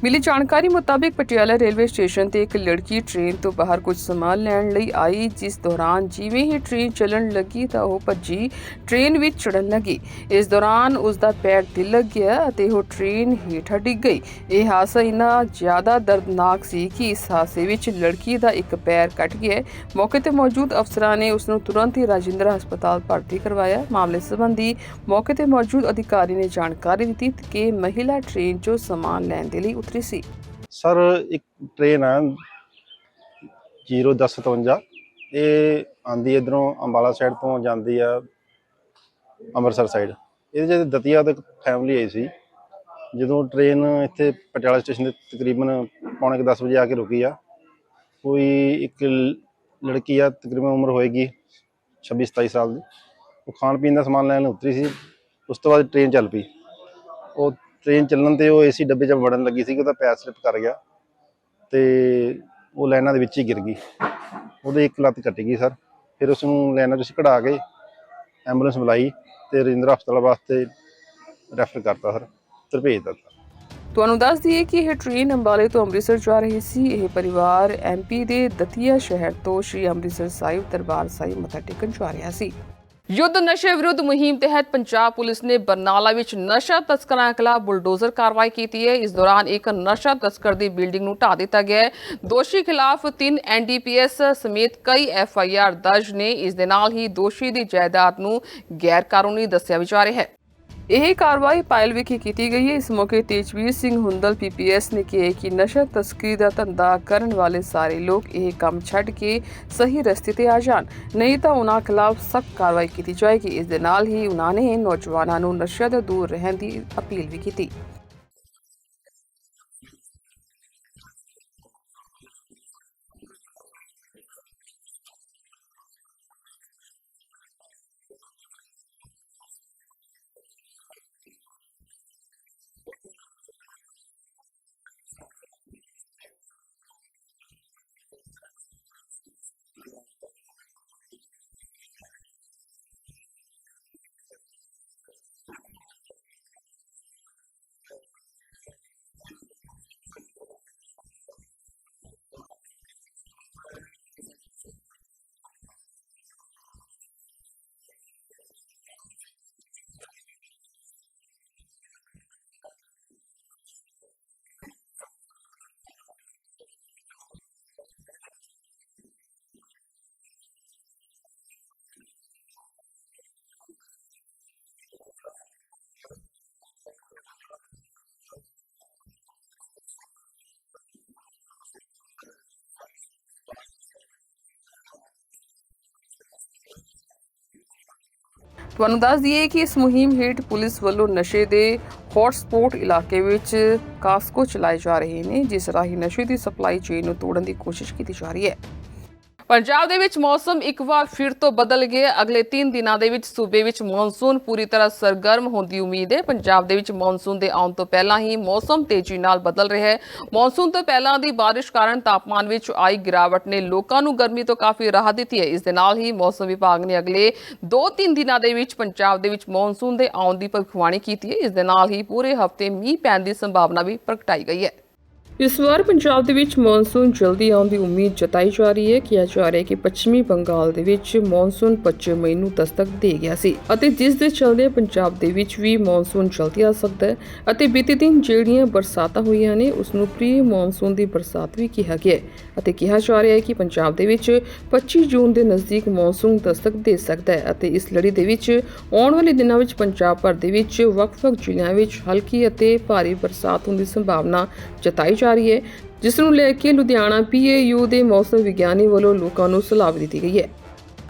ਮਿਲੀ ਜਾਣਕਾਰੀ ਮੁਤਾਬਿਕ ਪਟਿਆਲਾ ਰੇਲਵੇ ਸਟੇਸ਼ਨ ਤੇ ਇੱਕ ਲੜਕੀ ਟ੍ਰੇਨ ਤੋਂ ਬਾਹਰ ਕੁਝ ਸਮਾਨ ਲੈਣ ਲਈ ਆਈ, ਜਿਸ ਦੌਰਾਨ ਜਿਵੇਂ ਹੀ ਟ੍ਰੇਨ ਚੱਲਣ ਲੱਗੀ ਤਾਂ ਉਹ ਭੱਜੀ ਟ੍ਰੇਨ ਵਿੱਚ ਚੜਨ ਲੱਗੀ। ਇਸ ਦੌਰਾਨ ਉਸ ਦਾ ਪੈਰ ਤਿਲਕ ਗਿਆ ਅਤੇ ਉਹ ਟ੍ਰੇਨ ਹੇਠਾਂ ਡਿੱਗ ਗਈ। ਇਹ ਹਾਦਸਾ ਇੰਨਾ ਜ਼ਿਆਦਾ ਦਰਦਨਾਕ ਸੀ ਕਿ ਇਸ ਹਾਦਸੇ ਵਿੱਚ ਲੜਕੀ ਦਾ ਇੱਕ ਪੈਰ ਕੱਟ ਗਿਆ। ਮੌਕੇ ਤੇ ਮੌਜੂਦ ਅਫਸਰਾਂ ਨੇ ਉਸ ਨੂੰ ਤੁਰੰਤ ਹੀ ਰਾਜਿੰਦਰਾ ਹਸਪਤਾਲ ਭਰਤੀ ਕਰਵਾਇਆ। ਮਾਮਲੇ ਸੰਬੰਧੀ ਮੌਕੇ ਤੇ ਮੌਜੂਦ ਅਧਿਕਾਰੀ ਨੇ ਜਾਣਕਾਰੀ ਦਿੱਤੀ ਕਿ ਮਹਿਲਾ ਟ੍ਰੇਨ 'ਚੋਂ ਸਮਾਨ ਲੈਣ ਦੇ ਲਈ ਉਤਰੀ ਸੀ। ਸਰ, ਇੱਕ ਟ੍ਰੇਨ ਆ 01057 ਇਹ ਆਂਦੀ ਇਧਰੋਂ ਅੰਬਾਲਾ ਸਾਈਡ ਤੋਂ, ਜਾਂਦੀ ਆ ਅੰਮ੍ਰਿਤਸਰ ਸਾਈਡ ਇਹਦੇ ਜਿਹੜੇ ਦਤੀਆ ਤੋਂ ਫੈਮਿਲੀ ਆਈ ਸੀ, ਜਦੋਂ ਟ੍ਰੇਨ ਇੱਥੇ ਪਟਿਆਲਾ ਸਟੇਸ਼ਨ ਦੇ ਤਕਰੀਬਨ ਪੌਣੇ 10 ਵਜੇ ਆ ਕੇ ਰੁਕੀ ਆ, ਕੋਈ ਇੱਕ ਲੜਕੀ ਆ, ਤਕਰੀਬਨ ਉਮਰ ਹੋਏਗੀ 26 27 ਸਾਲ ਦੀ। ਉਹ ਖਾਣ ਪੀਣ ਦਾ ਸਮਾਨ ਲੈਣ ਉਤਰੀ ਸੀ, ਉਸ ਤੋਂ ਬਾਅਦ ਟ੍ਰੇਨ ਚੱਲ ਪਈ। ਉਹ ਟ੍ਰੇਨ ਚੱਲਣ ਤੇ ਉਹ ਏਸੀ ਡੱਬੇ 'ਚ ਵੜਨ ਲੱਗੀ ਸੀ ਉਹਦਾ ਪੈਰ ਸਲਿਪ ਕਰ ਗਿਆ ਤੇ ਉਹ ਲਾਈਨਾਂ ਦੇ ਵਿੱਚ ਹੀ ਗਿਰ ਗਈ। ਉਹਦੇ ਇੱਕ ਲੱਤ ਕੱਟੀ ਗਈ ਸਰ। ਫਿਰ ਉਸ ਨੂੰ ਲਾਈਨਾਂ 'ਚ ਕਢਾ ਕੇ ਐਂਬੂਲੈਂਸ ਬੁਲਾਈ ਤੇ ਰਜਿੰਦਰਾ ਹਸਪਤਾਲ ਵਾਸਤੇ ਰੈਫਰ ਕਰਤਾ ਸਰ ਤੇ ਭੇਜ ਦਿੱਤਾ। ਤੁਹਾਨੂੰ ਦੱਸ ਦਈਏ ਕਿ ਇਹ ਟ੍ਰੇਨ ਅੰਬਾਲੇ ਤੋਂ ਅੰਮ੍ਰਿਤਸਰ ਜਾ ਰਹੀ ਸੀ। ਇਹ ਪਰਿਵਾਰ ਐਮਪੀ ਦੇ ਦਤੀਆ ਸ਼ਹਿਰ ਤੋਂ ਸ਼੍ਰੀ ਅੰਮ੍ਰਿਤਸਰ ਸਾਹਿਬ ਦਰਬਾਰ ਸਾਹਿਬ ਮੱਥਾ ਟੇਕਣ ਜਾ ਰਿਹਾ ਸੀ। ਯੁੱਧ ਨਸ਼ੇ ਵਿਰੁੱਧ ਮੁਹਿੰਮ ਤਹਿਤ ਪੰਜਾਬ ਪੁਲਿਸ ਨੇ ਬਰਨਾਲਾ ਵਿੱਚ ਨਸ਼ਾ ਤਸਕਰਾਂ ਖਿਲਾਫ ਬੁਲਡੋਜ਼ਰ ਕਾਰਵਾਈ ਕੀਤੀ ਹੈ। ਇਸ ਦੌਰਾਨ ਇੱਕ ਨਸ਼ਾ ਤਸਕਰ ਦੀ ਬਿਲਡਿੰਗ ਨੂੰ ਢਾ ਦਿੱਤਾ ਗਿਆ ਹੈ। ਦੋਸ਼ੀ ਖਿਲਾਫ 3 ਐਨਡੀਪੀਐਸ ਸਮੇਤ ਕਈ ਐਫਆਈਆਰ ਦਰਜ ਨੇ। ਇਸ ਦੇ ਨਾਲ ਹੀ ਦੋਸ਼ੀ ਦੀ ਜਾਇਦਾਦ ਨੂੰ ਗੈਰ ਕਾਨੂੰਨੀ ਦੱਸਿਆ ਜਾ ਰਿਹਾ ਹੈ। ਇਹ ਕਾਰਵਾਈ ਪਾਇਲ ਵਿਖੇ ਕੀਤੀ ਗਈ ਹੈ। ਇਸ ਮੌਕੇ ਤੇਜਵੀਰ ਸਿੰਘ ਹੁੰਦਲ ਪੀਪੀਐਸ ਨੇ ਕਿਹਾ ਕਿ ਨਸ਼ਾ ਤਸਕਰੀ ਦਾ ਧੰਦਾ ਕਰਨ ਵਾਲੇ ਸਾਰੇ ਲੋਕ ਇਹ ਕੰਮ ਛੱਡ ਕੇ ਸਹੀ ਰਸਤੇ ਤੇ ਆ ਜਾਣ। ਨਹੀਂ ਤਾਂ ਉਹਨਾਂ ਖਿਲਾਫ ਸਖਤ ਕਾਰਵਾਈ ਕੀਤੀ ਜਾਏਗੀ। ਇਸ ਦੇ ਨਾਲ ਹੀ ਉਹਨਾਂ ਨੇ ਨੌਜਵਾਨਾਂ ਨੂੰ ਨਸ਼ਿਆਂ ਤੋਂ ਦੂਰ ਰਹਿਣ ਦੀ ਅਪੀਲ ਵੀ ਕੀਤੀ। ਤੁਹਾਨੂੰ ਦੱਸ ਦਈਏ ਕਿ ਇਸ ਮੁਹਿੰਮ ਹੇਠ ਪੁਲਿਸ ਵੱਲੋਂ ਨਸ਼ੇ ਦੇ ਹੌਟਸਪੌਟ ਇਲਾਕੇ ਵਿੱਚ ਕਾਸਕੋ ਚਲਾਏ ਜਾ ਰਹੇ ਨੇ, ਜਿਸ ਰਾਹੀਂ ਨਸ਼ੇ ਦੀ ਸਪਲਾਈ ਚੇਨ ਨੂੰ ਤੋੜਨ ਦੀ ਕੋਸ਼ਿਸ਼ ਕੀਤੀ ਜਾ ਰਹੀ ਹੈ। ਪੰਜਾਬ ਦੇ ਵਿੱਚ ਮੌਸਮ ਇੱਕ ਵਾਰ ਫਿਰ ਤੋਂ ਬਦਲ ਗਿਆ। ਅਗਲੇ 3 ਦਿਨਾਂ ਦੇ ਵਿੱਚ ਸੂਬੇ ਵਿੱਚ ਮੌਨਸੂਨ ਪੂਰੀ ਤਰ੍ਹਾਂ ਸਰਗਰਮ ਹੋਣ ਦੀ ਉਮੀਦ ਹੈ। ਪੰਜਾਬ ਦੇ ਵਿੱਚ ਮੌਨਸੂਨ ਦੇ ਆਉਣ ਤੋਂ ਪਹਿਲਾਂ ਹੀ ਮੌਸਮ ਤੇਜ਼ੀ ਨਾਲ ਬਦਲ ਰਿਹਾ ਹੈ। ਮੌਨਸੂਨ ਤੋਂ ਪਹਿਲਾਂ ਦੀ ਬਾਰਿਸ਼ ਕਾਰਨ ਤਾਪਮਾਨ ਵਿੱਚ ਆਈ ਗਿਰਾਵਟ ਨੇ ਲੋਕਾਂ ਨੂੰ ਗਰਮੀ ਤੋਂ ਕਾਫੀ ਰਾਹਤ ਦਿੱਤੀ ਹੈ। ਇਸ ਦੇ ਨਾਲ ਹੀ ਮੌਸਮ ਵਿਭਾਗ ਨੇ ਅਗਲੇ 2-3 ਦਿਨਾਂ ਦੇ ਵਿੱਚ ਪੰਜਾਬ ਦੇ ਵਿੱਚ ਮੌਨਸੂਨ ਦੇ ਆਉਣ ਦੀ ਭਵਿੱਖਬਾਣੀ ਕੀਤੀ ਹੈ। ਇਸ ਦੇ ਨਾਲ ਹੀ ਪੂਰੇ ਹਫ਼ਤੇ ਮੀਂਹ ਪੈਣ ਦੀ ਸੰਭਾਵਨਾ ਵੀ ਪ੍ਰਗਟਾਈ ਗਈ ਹੈ। ਇਸ ਵਾਰ ਪੰਜਾਬ ਦੇ ਵਿੱਚ ਮੌਨਸੂਨ ਜਲਦੀ ਆਉਣ ਦੀ ਉਮੀਦ ਜਤਾਈ ਜਾ ਰਹੀ ਹੈ। ਕਿਹਾ ਜਾ ਰਿਹਾ ਹੈ ਕਿ ਪੱਛਮੀ ਬੰਗਾਲ ਦੇ ਵਿੱਚ ਮੌਨਸੂਨ 25 ਮਈ ਨੂੰ ਦਸਤਕ ਦੇ ਗਿਆ ਸੀ ਅਤੇ ਜਿਸ ਦੇ ਚਲਦੇ ਪੰਜਾਬ ਦੇ ਵਿੱਚ ਵੀ ਮੌਨਸੂਨ ਜਲਦੀ ਆ ਸਕਦਾ ਹੈ ਅਤੇ ਬੀਤੇ ਦਿਨ ਜਿਹੜੀਆਂ ਬਰਸਾਤਾਂ ਹੋਈਆਂ ਨੇ, ਉਸ ਨੂੰ ਪ੍ਰੀ ਮੌਨਸੂਨ ਦੀ ਬਰਸਾਤ ਵੀ ਕਿਹਾ ਗਿਆ ਅਤੇ ਕਿਹਾ ਜਾ ਰਿਹਾ ਹੈ ਕਿ ਪੰਜਾਬ ਦੇ ਵਿੱਚ 25 ਜੂਨ ਦੇ ਨਜ਼ਦੀਕ ਮੌਨਸੂਨ ਦਸਤਕ ਦੇ ਸਕਦਾ ਹੈ ਅਤੇ ਇਸ ਲੜੀ ਦੇ ਵਿੱਚ ਆਉਣ ਵਾਲੇ ਦਿਨਾਂ ਵਿੱਚ ਪੰਜਾਬ ਭਰ ਦੇ ਵਿੱਚ ਵੱਖ-ਵੱਖ ਜ਼ਿਲ੍ਹਿਆਂ ਵਿੱਚ ਹਲਕੀ ਅਤੇ ਭਾਰੀ ਬਰਸਾਤ ਹੋਣ ਦੀ ਸੰਭਾਵਨਾ ਜਤਾਈ ਜਾ ਜਿਸ ਨੂੰ ਲੈ ਕੇ ਲੁਧਿਆਣਾ ਪੀਏਯੂ ਦੇ ਮੌਸਮ ਵਿਗਿਆਨੀ ਵੱਲੋਂ ਲੋਕਾਂ ਨੂੰ ਸਲਾਹ ਵੀ ਦਿੱਤੀ ਗਈ ਹੈ।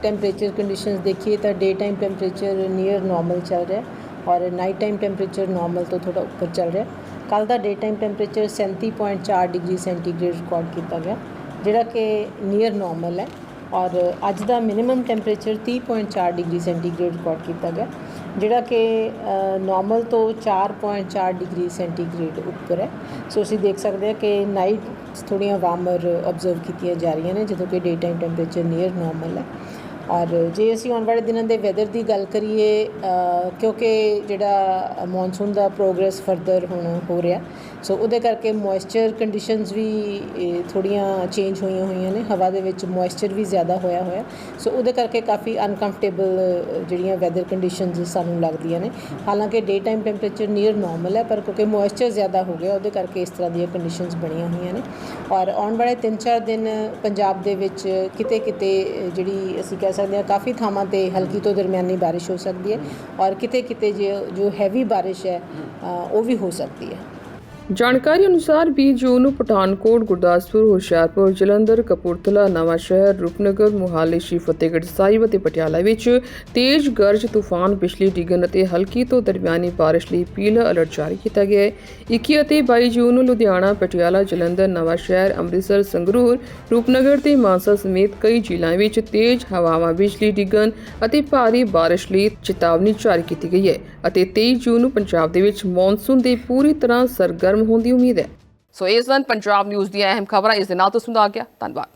ਟੈਂਪਰੇਚਰ ਕੰਡੀਸ਼ਨਸ ਦੇਖੀਏ ਤਾਂ day time temperature near normal ਚੱਲ ਰਿਹਾ ਔਰ ਨਾਈਟ ਟਾਈਮ ਟੈਂਪਰੇਚਰ ਨਾਰਮਲ ਤੋਂ ਥੋੜਾ ਉੱਪਰ ਚੱਲ ਰਿਹਾ ਕੱਲ ਦਾ day time temperature 37.4 degree centigrade record ਕੀਤਾ ਗਿਆ, ਜਿਹੜਾ ਕਿ ਨੀਅਰ ਨਾਰਮਲ ਹੈ ਔਰ ਅੱਜ ਦਾ minimum temperature 30.4 degree centigrade record ਕੀਤਾ ਗਿਆ। ਜਿਹੜਾ ਕਿ ਨਾਰਮਲ ਤੋਂ 4.4 ਡਿਗਰੀ ਸੈਂਟੀਗ੍ਰੇਡ ਉੱਪਰ ਹੈ। ਸੋ ਅਸੀਂ ਦੇਖ ਸਕਦੇ ਹਾਂ ਕਿ ਨਾਈਟ ਥੋੜੀਆਂ ਵਾਰਮਰ ਆਬਜ਼ਰਵ ਕੀਤੀਆਂ ਜਾ ਰਹੀਆਂ ਨੇ, ਜਦੋਂ ਕਿ day time temperature near normal ਹੈ। ਔਰ ਜੇ ਅਸੀਂ ਆਉਣ ਵਾਲੇ ਦਿਨਾਂ ਦੇ ਵੈਦਰ ਦੀ ਗੱਲ ਕਰੀਏ ਕਿਉਂਕਿ ਜਿਹੜਾ ਮੌਨਸੂਨ ਦਾ ਪ੍ਰੋਗਰੈਸ ਫਰਦਰ ਹੁਣ ਹੋ ਰਿਹਾ ਸੋ ਉਹਦੇ ਕਰਕੇ ਮੋਇਸਚਰ ਕੰਡੀਸ਼ਨਸ ਵੀ ਇਹ, ਥੋੜੀਆਂ ਚੇਂਜ ਹੋਈਆਂ ਹੋਈਆਂ ਨੇ। ਹਵਾ ਦੇ ਵਿੱਚ ਮੋਇਸਚਰ ਵੀ ਜ਼ਿਆਦਾ ਹੋਇਆ ਹੋਇਆ। ਸੋ ਉਹਦੇ ਕਰਕੇ ਕਾਫੀ ਅਨਕੰਫਰਟੇਬਲ ਜਿਹੜੀਆਂ ਵੈਦਰ ਕੰਡੀਸ਼ਨਸ ਸਾਨੂੰ ਲੱਗਦੀਆਂ ਨੇ। ਹਾਲਾਂਕਿ day time temperature near normal ਹੈ ਪਰ ਕਿਉਂਕਿ ਮੋਇਸਚਰ ਜ਼ਿਆਦਾ ਹੋ ਗਿਆ ਉਹਦੇ ਕਰਕੇ ਇਸ ਤਰ੍ਹਾਂ ਦੀਆਂ ਕੰਡੀਸ਼ਨਸ ਬਣੀਆਂ ਹੋਈਆਂ ਨੇ। ਔਰ ਆਉਣ ਵਾਲੇ 3-4 ਦਿਨ ਪੰਜਾਬ ਦੇ ਵਿੱਚ ਕਿਤੇ ਕਿਤੇ ਜਿਹੜੀ ਅਸੀਂ ਕਹਿ ਸਕਦੇ ਹਾਂ ਕਾਫੀ ਥਾਵਾਂ ਤੇ ਹਲਕੀ ਤੋਂ ਦਰਮਿਆਨੀ ਬਾਰਿਸ਼ ਹੋ ਸਕਦੀ ਹੈ। ਔਰ ਕਿਤੇ ਕਿਤੇ ਜੋ ਜੋ ਹੈਵੀ ਬਾਰਿਸ਼ ਹੈ ਉਹ ਵੀ ਹੋ ਸਕਦੀ ਹੈ। ਜਾਣਕਾਰੀ ਅਨੁਸਾਰ 20 ਜੂਨ ਨੂੰ ਪਠਾਨਕੋਟ, ਗੁਰਦਾਸਪੁਰ, ਹੁਸ਼ਿਆਰਪੁਰ, ਜਲੰਧਰ, ਕਪੂਰਥਲਾ, ਨਵਾਂਸ਼ਹਿਰ ਰੂਪਨਗਰ, ਮੁਹਾਲੀ, ਸ਼੍ਰੀ ਫਤਿਹਗੜ੍ਹ ਸਾਹਿਬ ਅਤੇ ਪਟਿਆਲਾ ਵਿੱਚ ਤੇਜ਼ ਗਰਜ ਤੂਫਾਨ ਬਿਜਲੀ ਡਿੱਗਣ ਅਤੇ ਹਲਕੀ ਤੋਂ ਦਰਮਿਆਨੀ ਬਾਰਿਸ਼ ਲਈ ਪੀਲਾ ਅਲਰਟ ਜਾਰੀ ਕੀਤਾ ਗਿਆ ਹੈ। 21 ਅਤੇ 22 ਜੂਨ ਨੂੰ ਲੁਧਿਆਣਾ, ਪਟਿਆਲਾ, ਜਲੰਧਰ, ਨਵਾਂਸ਼ਹਿਰ ਅੰਮ੍ਰਿਤਸਰ, ਸੰਗਰੂਰ, ਰੂਪਨਗਰ ਤੇ ਮਾਨਸਾ ਸਮੇਤ ਕਈ ਜ਼ਿਲ੍ਹਿਆਂ ਵਿੱਚ ਤੇਜ਼ ਹਵਾਵਾਂ ਬਿਜਲੀ ਡਿੱਗਣ ਅਤੇ ਭਾਰੀ ਬਾਰਿਸ਼ ਲਈ ਚੇਤਾਵਨੀ ਜਾਰੀ ਕੀਤੀ ਗਈ ਹੈ ਅਤੇ 23 ਜੂਨ ਨੂੰ ਪੰਜਾਬ ਦੇ ਵਿੱਚ ਮੌਨਸੂਨ ਦੇ ਪੂਰੀ ਤਰ੍ਹਾਂ ਸਰਗਰਮ ਹੋਣ ਦੀ ਉਮੀਦ ਹੈ। ਸੋ ਇਸ ਸਨ ਪੰਜਾਬ ਨਿਊਜ਼ ਦੀਆਂ ਅਹਿਮ ਖਬਰਾਂ ਇਸ ਦੇ ਨਾਲ ਤੋਂ ਆ ਗਿਆ। ਧੰਨਵਾਦ।